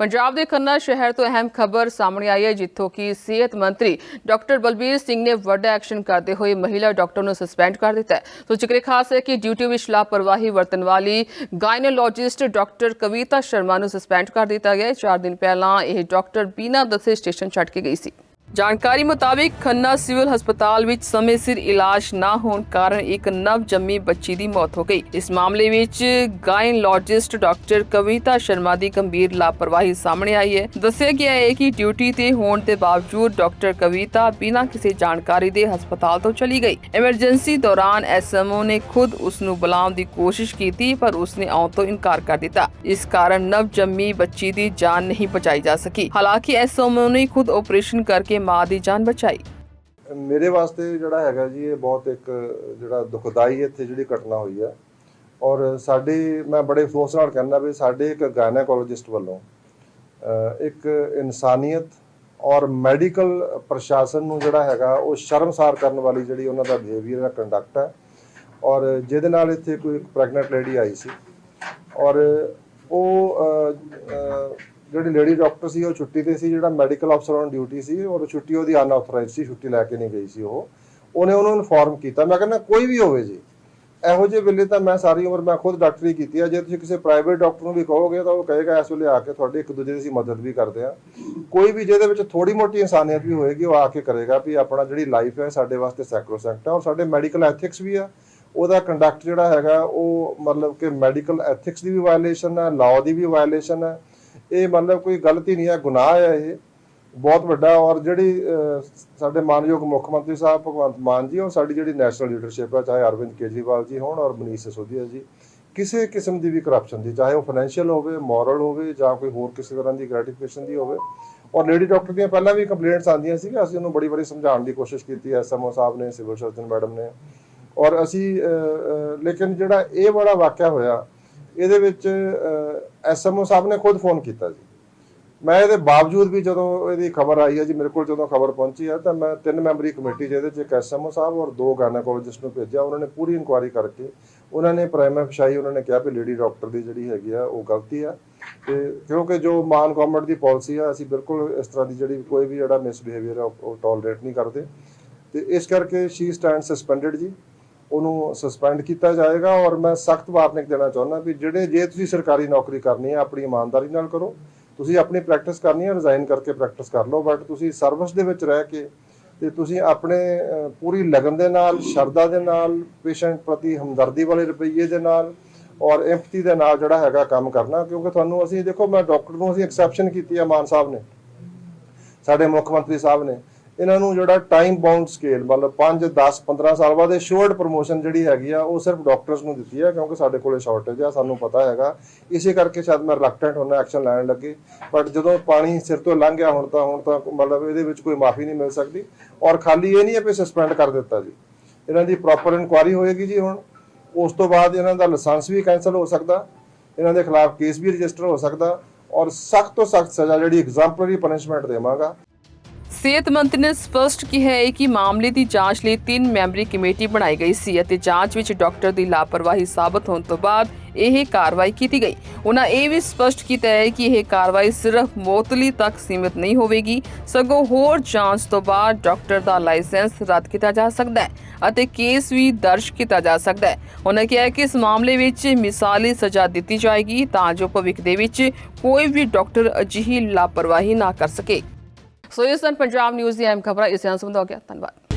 Speaker 1: ਪੰਜਾਬ ਦੇ ਖੰਨਾ ਸ਼ਹਿਰ ਤੋਂ ਅਹਿਮ ਖਬਰ ਸਾਹਮਣੇ ਆਈ ਹੈ, ਜਿੱਥੋਂ ਕਿ ਸਿਹਤ ਮੰਤਰੀ ਡਾਕਟਰ ਬਲਬੀਰ ਸਿੰਘ ਨੇ ਵੱਡਾ ਐਕਸ਼ਨ ਕਰਦੇ ਹੋਏ ਮਹਿਲਾ ਡਾਕਟਰ ਨੂੰ ਸਸਪੈਂਡ ਕਰ ਦਿੱਤਾ ਹੈ। ਸੋ ਜ਼ਿਕਰ ਖਾਸ ਹੈ ਕਿ ਡਿਊਟੀ ਵਿੱਚ ਲਾਪਰਵਾਹੀ ਵਰਤਣ ਵਾਲੀ ਗਾਇਨੋਲੋਜਿਸਟ ਡਾਕਟਰ ਕਵਿਤਾ ਸ਼ਰਮਾ ਨੂੰ ਸਸਪੈਂਡ ਕਰ ਦਿੱਤਾ ਗਿਆ ਹੈ। 4 ਦਿਨ ਪਹਿਲਾਂ ਇਹ ਡਾਕਟਰ ਬਿਨਾਂ ਦੱਸੇ ਸਟੇਸ਼ਨ ਛੱਡ ਕੇ ਗਈ ਸੀ। ਜਾਣਕਾਰੀ ਮੁਤਾਬਿਕ ਖੰਨਾ ਸਿਵਲ ਹਸਪਤਾਲ ਵਿੱਚ ਸਮੇਂ ਸਿਰ ਇਲਾਜ ਨਾ ਹੋਣ ਕਾਰਨ ਇੱਕ ਨਵ ਜੰਮੀ ਬੱਚੀ ਦੀ ਮੌਤ ਹੋ ਗਈ। ਇਸ ਮਾਮਲੇ ਵਿੱਚ ਗਾਇਨੋਲੋਜਿਸਟ ਡਾਕਟਰ ਕਵਿਤਾ ਸ਼ਰਮਾ ਦੀ ਗੰਭੀਰ ਲਾਪਰਵਾਹੀ ਸਾਹਮਣੇ ਆਈ ਹੈ। ਦੱਸਿਆ ਗਿਆ ਹੈ ਕਿ ਡਿਊਟੀ ਤੇ ਹੋਣ ਦੇ ਬਾਵਜੂਦ ਡਾਕਟਰ ਕਵਿਤਾ ਬਿਨਾਂ ਕਿਸੇ ਜਾਣਕਾਰੀ ਦੇ ਹਸਪਤਾਲ ਤੋਂ ਚਲੀ ਗਈ। ਐਮਰਜੈਂਸੀ ਦੌਰਾਨ ਐਸਐਮਓ ਨੇ ਖੁਦ ਉਸ ਨੂੰ ਬੁਲਾਉਣ ਦੀ ਕੋਸ਼ਿਸ਼ ਕੀਤੀ, ਪਰ ਉਸ ਨੇ ਆਉਣ ਤੋਂ ਇਨਕਾਰ ਕਰ ਦਿੱਤਾ। ਇਸ ਕਾਰਨ ਨਵ ਜੰਮੀ ਬੱਚੀ ਦੀ ਜਾਨ ਨਹੀਂ ਬਚਾਈ ਜਾ ਸਕੀ। ਹਾਲਾਂਕਿ ਐਸਐਮਓ ਨੇ ਖੁਦ ਆਪਰੇਸ਼ਨ ਕਰਕੇ ਮਾਂ ਦੀ ਜਾਨ ਬਚਾਈ।
Speaker 7: ਮੇਰੇ ਵਾਸਤੇ ਜਿਹੜਾ ਹੈਗਾ ਜੀ, ਇਹ ਬਹੁਤ ਇੱਕ ਜਿਹੜਾ ਦੁਖਦਾਈ ਇੱਥੇ ਜਿਹੜੀ ਘਟਨਾ ਹੋਈ ਹੈ ਔਰ ਸਾਡੀ, ਮੈਂ ਬੜੇ ਅਫਸੋਸ ਨਾਲ ਕਹਿੰਦਾ ਵੀ ਸਾਡੇ ਇੱਕ ਗਾਇਨੇਕੋਲੋਜਿਸਟ ਵੱਲੋਂ ਇੱਕ ਇਨਸਾਨੀਅਤ ਔਰ ਮੈਡੀਕਲ ਪ੍ਰਸ਼ਾਸਨ ਨੂੰ ਜਿਹੜਾ ਹੈਗਾ, ਉਹ ਸ਼ਰਮਸਾਰ ਕਰਨ ਵਾਲੀ ਜਿਹੜੀ ਉਹਨਾਂ ਦਾ ਬਿਹੇਵੀਅਰ ਹੈ ਕੰਡਕਟ ਹੈ। ਔਰ ਜਿਹਦੇ ਨਾਲ ਇੱਥੇ ਕੋਈ ਪ੍ਰੈਗਨੈਂਟ ਲੇਡੀ ਆਈ ਸੀ। ਔਰ ਉਹ ਜਿਹੜੀ ਲੇਡੀ ਡਾਕਟਰ ਸੀ, ਉਹ ਛੁੱਟੀ ਤੇ ਸੀ, ਜਿਹੜਾ ਮੈਡੀਕਲ ਅਫਸਰ ਔਨ ਡਿਊਟੀ ਸੀ, ਔਰ ਛੁੱਟੀ ਉਹਦੀ ਅਨਆਥੋਰਾਈਜ਼ਡ ਸੀ, ਛੁੱਟੀ ਲੈ ਕੇ ਨਹੀਂ ਗਈ ਸੀ ਉਹ। ਉਹਨੇ ਉਹਨੂੰ ਇਨਫੋਰਮ ਕੀਤਾ। ਮੈਂ ਕਹਿੰਦਾ, ਕੋਈ ਵੀ ਹੋਵੇ ਜੀ। ਇਹੋ ਜਿਹੇ ਵੇਲੇ ਤਾਂ ਮੈਂ ਸਾਰੀ ਉਮਰ, ਮੈਂ ਖੁਦ ਡਾਕਟਰੀ ਕੀਤੀ ਆ। ਜੇ ਤੁਸੀਂ ਕਿਸੇ ਪ੍ਰਾਈਵੇਟ ਡਾਕਟਰ ਨੂੰ ਵੀ ਕਹੋਗੇ, ਤਾਂ ਉਹ ਕਹੇਗਾ, ਇਸ ਵੇਲੇ ਆ ਕੇ ਤੁਹਾਡੇ ਇੱਕ ਦੂਜੇ ਦੀ ਅਸੀਂ ਮਦਦ ਵੀ ਕਰਦੇ ਆ। ਕੋਈ ਵੀ ਜਿਹਦੇ ਵਿੱਚ ਥੋੜੀ ਮੋਟੀ ਇਨਸਾਨੀਅਤ ਵੀ ਹੋਏਗੀ, ਉਹ ਆ ਕੇ ਕਰੇਗਾ ਵੀ ਆਪਣਾ ਜਿਹੜੀ ਲਾਈਫ ਹੈ, ਸਾਡੇ ਵਾਸਤੇ ਸੈਕਰੋਸੈਂਕਟ ਹੈ ਔਰ ਸਾਡੇ ਮੈਡੀਕਲ ਐਥਿਕਸ ਵੀ ਆ। ਉਹਦਾ ਕੰਡਕਟ ਜਿਹੜਾ ਹੈਗਾ, ਉਹ ਮਤਲਬ ਕਿ ਮੈਡੀਕਲ ਐਥਿਕਸ ਦੀ ਵੀ ਵਾਇਲੇਸ਼ਨ ਹੈ ਲਾਅ ਦੀ ਵੀ ਵਾਇਲੇਸ਼ਨ ਹੈ ਇਹ ਮਤਲਬ ਕੋਈ ਗਲਤੀ ਨਹੀਂ ਹੈ, ਗੁਨਾਹ ਹੈ ਇਹ। ਬਹੁਤ ਵੱਡਾ ਔਰ ਜਿਹੜੀ ਸਾਡੇ ਮਾਨਯੋਗ ਮੁੱਖ ਮੰਤਰੀ ਸਾਹਿਬ ਭਗਵੰਤ ਮਾਨ ਜੀ ਔਰ ਸਾਡੀ ਜਿਹੜੀ ਨੈਸ਼ਨਲ ਲੀਡਰਸ਼ਿਪ ਹੈ, ਚਾਹੇ ਅਰਵਿੰਦ ਕੇਜਰੀਵਾਲ ਜੀ ਹੋਣ ਔਰ ਮਨੀਸ਼ ਸਿਸੋਦੀਆ ਜੀ, ਕਿਸੇ ਕਿਸਮ ਦੀ ਵੀ ਕਰਪਸ਼ਨ ਦੀ, ਚਾਹੇ ਉਹ ਫਾਈਨੈਂਸ਼ੀਅਲ ਹੋਵੇ ਮੋਰਲ ਹੋਵੇ ਜਾਂ ਕੋਈ ਹੋਰ ਕਿਸੇ ਤਰ੍ਹਾਂ ਦੀ ਗ੍ਰੈਟੀਫਿਕੇਸ਼ਨ ਦੀ ਹੋਵੇ। ਔਰ ਲੇਡੀ ਡਾਕਟਰ ਦੀਆਂ ਪਹਿਲਾਂ ਵੀ ਕੰਪਲੇਂਟਸ ਆਉਂਦੀਆਂ ਸੀ ਅਸੀਂ ਉਹਨੂੰ ਬੜੀ ਵਾਰੀ ਸਮਝਾਉਣ ਦੀ ਕੋਸ਼ਿਸ਼ ਕੀਤੀ ਐਸਐਮਓ ਸਾਹਿਬ ਨੇ, ਸਿਵਲ ਸਰਜਨ ਮੈਡਮ ਨੇ। ਔਰ ਅਸੀਂ ਲੇਕਿਨ ਜਿਹੜਾ ਇਹ ਬੜਾ ਵਾਕਿਆ ਹੋਇਆ ਇਹਦੇ ਵਿੱਚ ਐਸਐਮਓ ਸਾਹਿਬ ਨੇ ਖੁਦ ਫੋਨ ਕੀਤਾ ਜੀ। ਮੈਂ ਇਹਦੇ ਬਾਵਜੂਦ ਵੀ ਜਦੋਂ ਇਹਦੀ ਖਬਰ ਆਈ ਹੈ ਜੀ, ਮੇਰੇ ਕੋਲ ਜਦੋਂ ਖਬਰ ਪਹੁੰਚੀ ਹੈ, ਤਾਂ ਮੈਂ ਤਿੰਨ ਮੈਂਬਰੀ ਕਮੇਟੀ ਜਿਹਦੇ ਚ ਇੱਕ ਐਸਐਮਓ ਸਾਹਿਬ ਔਰ ਦੋ ਗਾਇਨੋਕੋਲੋਜਿਸਟ ਨੂੰ ਭੇਜਿਆ। ਉਹਨਾਂ ਨੇ ਪੂਰੀ ਇਨਕੁਆਇਰੀ ਕਰਕੇ ਉਹਨਾਂ ਨੇ ਪ੍ਰਾਈਮ ਫਸ਼ਾਈ ਉਹਨਾਂ ਨੇ ਕਿਹਾ ਵੀ ਲੇਡੀ ਡਾਕਟਰ ਦੀ ਜਿਹੜੀ ਹੈਗੀ ਆ, ਉਹ ਗਲਤੀ ਆ। ਤੇ ਕਿਉਂਕਿ ਜੋ ਮਾਨ ਗਵਰਨਮੈਂਟ ਦੀ ਪਾਲਿਸੀ ਆ, ਅਸੀਂ ਬਿਲਕੁਲ ਇਸ ਤਰ੍ਹਾਂ ਦੀ ਜਿਹੜੀ ਕੋਈ ਵੀ ਜਿਹੜਾ ਮਿਸਬਿਹੇਵੀਅਰ ਆ, ਉਹ ਟੋਲਰੇਟ ਨਹੀਂ ਕਰਦੇ। ਤੇ ਇਸ ਕਰਕੇ ਸ਼ੀ ਸਟੈਂਡ ਸਸਪੈਂਡਡ ਜੀ। ਉਹਨੂੰ ਸਸਪੈਂਡ ਕੀਤਾ ਜਾਏਗਾ ਔਰ ਮੈਂ ਸਖਤ ਵਾਰਨਿੰਗ ਦੇਣਾ ਚਾਹੁੰਦਾ ਵੀ ਜਿਹੜੇ, ਜੇ ਤੁਸੀਂ ਸਰਕਾਰੀ ਨੌਕਰੀ ਕਰਨੀ ਹੈ, ਆਪਣੀ ਇਮਾਨਦਾਰੀ ਨਾਲ ਕਰੋ। ਤੁਸੀਂ ਆਪਣੀ ਪ੍ਰੈਕਟਿਸ ਕਰਨੀ ਹੈ ਰਿਜ਼ਾਈਨ ਕਰਕੇ ਪ੍ਰੈਕਟਿਸ ਕਰ ਲਓ ਬਟ ਤੁਸੀਂ ਸਰਵਿਸ ਦੇ ਵਿੱਚ ਰਹਿ ਕੇ ਤੇ ਤੁਸੀਂ ਆਪਣੇ ਪੂਰੀ ਲਗਨ ਦੇ ਨਾਲ, ਸ਼ਰਧਾ ਦੇ ਨਾਲ ਪੇਸ਼ੈਂਟ ਪ੍ਰਤੀ ਹਮਦਰਦੀ ਵਾਲੇ ਰੁਪਈਏ ਦੇ ਨਾਲ ਔਰ ਐਮਪਥੀ ਦੇ ਨਾਲ ਜਿਹੜਾ ਹੈਗਾ ਕੰਮ ਕਰਨਾ, ਕਿਉਂਕਿ ਤੁਹਾਨੂੰ ਅਸੀਂ ਦੇਖੋ, ਮੈਂ ਡਾਕਟਰ ਨੂੰ ਅਸੀਂ ਐਕਸੈਪਸ਼ਨ ਕੀਤੀ ਹੈ, ਮਾਨ ਸਾਹਿਬ ਨੇ, ਸਾਡੇ ਮੁੱਖ ਮੰਤਰੀ ਸਾਹਿਬ ਨੇ। ਇਹਨਾਂ ਨੂੰ ਜਿਹੜਾ ਟਾਈਮ ਬਾਉਂਡ ਸਕੇਲ ਮਤਲਬ 5 10 15 ਸਾਲ ਬਾਅਦ ਇਹ ਸ਼ੋਰਟ ਪ੍ਰੋਮੋਸ਼ਨ ਜਿਹੜੀ ਹੈਗੀ ਆ, ਉਹ ਸਿਰਫ ਡਾਕਟਰਸ ਨੂੰ ਦਿੱਤੀ ਆ, ਕਿਉਂਕਿ ਸਾਡੇ ਕੋਲੇ ਸ਼ਾਰਟੇਜ ਆ, ਸਾਨੂੰ ਪਤਾ ਹੈਗਾ। ਇਸੇ ਕਰਕੇ ਸ਼ਾਇਦ ਮੈਂ ਰਿਲੈਕਟੈਂਟ ਹੁੰਦਾ ਐਕਸ਼ਨ ਲੈਣ ਲੱਗੇ। ਬਟ ਜਦੋਂ ਪਾਣੀ ਸਿਰ ਤੋਂ ਲੰਘ ਗਿਆ ਹੁਣ ਤਾਂ ਹੁਣ ਤਾਂ ਮਤਲਬ ਇਹਦੇ ਵਿੱਚ ਕੋਈ ਮਾਫੀ ਨਹੀਂ ਮਿਲ ਸਕਦੀ। ਔਰ ਖਾਲੀ ਇਹ ਨਹੀਂ ਹੈ ਕਿ ਸਸਪੈਂਡ ਕਰ ਦਿੱਤਾ ਜੀ। ਇਹਨਾਂ ਦੀ ਪ੍ਰੋਪਰ ਇਨਕੁਆਇਰੀ ਹੋਏਗੀ ਜੀ ਹੁਣ। ਉਸ ਤੋਂ ਬਾਅਦ ਇਹਨਾਂ ਦਾ ਲਾਇਸੈਂਸ ਵੀ ਕੈਨਸਲ ਹੋ ਸਕਦਾ। ਇਹਨਾਂ ਦੇ ਖਿਲਾਫ ਕੇਸ ਵੀ ਰਜਿਸਟਰ ਹੋ ਸਕਦਾ। ਔਰ ਸਖਤ ਤੋਂ ਸਖਤ ਸਜ਼ਾ ਜਿਹੜੀ ਐਗਜ਼ਾਮਪਲਰੀ ਪਨਿਸ਼ਮੈਂਟ ਦੇਵਾਂਗਾ।
Speaker 1: ਸਿਹਤ ਮੰਤਰੀ ਨੇ ਸਪਸ਼ਟ ਕਿਹਾ ਹੈ ਕਿ ਮਾਮਲੇ ਦੀ ਜਾਂਚ ਲਈ ਤਿੰਨ ਮੈਂਬਰੀ ਕਮੇਟੀ ਬਣਾਈ ਗਈ ਸੀ ਅਤੇ ਜਾਂਚ ਵਿੱਚ ਡਾਕਟਰ ਦੀ ਲਾਪਰਵਾਹੀ ਸਾਬਤ ਹੋਣ ਤੋਂ ਬਾਅਦ ਇਹ ਕਾਰਵਾਈ ਕੀਤੀ ਗਈ। ਉਹਨਾਂ ਇਹ ਵੀ ਸਪਸ਼ਟ ਕੀਤਾ ਹੈ ਕਿ ਇਹ ਕਾਰਵਾਈ ਸਿਰਫ ਮੌਤਲੀ ਤੱਕ ਸੀਮਿਤ ਨਹੀਂ ਹੋਵੇਗੀ। ਸਗੋਂ ਹੋਰ ਜਾਂਚ ਤੋਂ ਬਾਅਦ ਡਾਕਟਰ ਦਾ ਲਾਇਸੈਂਸ ਰੱਦ ਕੀਤਾ ਜਾ ਸਕਦਾ ਹੈ ਅਤੇ ਕੇਸ ਵੀ ਦਰਜ ਕੀਤਾ ਜਾ ਸਕਦਾ ਹੈ। ਉਹਨਾਂ ਕਿਹਾ ਕਿ ਇਸ ਮਾਮਲੇ ਵਿੱਚ ਮਿਸਾਲੀ ਸਜ਼ਾ ਦਿੱਤੀ ਜਾਏਗੀ ਤਾਂ ਜੋ ਭਵਿੱਖ ਦੇ ਵਿੱਚ ਕੋਈ ਵੀ ਡਾਕਟਰ ਅਜਿਹੀ ਲਾਪਰਵਾਹੀ ਨਾ ਕਰ ਸਕੇ। ਸੋ ਇਸ ਸਨ ਪੰਜਾਬ ਨਿਊਜ਼ ਦੀ ਅਹਿਮ ਖਬਰਾਂ ਇਸ ਨਾਲ ਸੰਬੰਧ ਹੋ ਗਿਆ ਧੰਨਵਾਦ।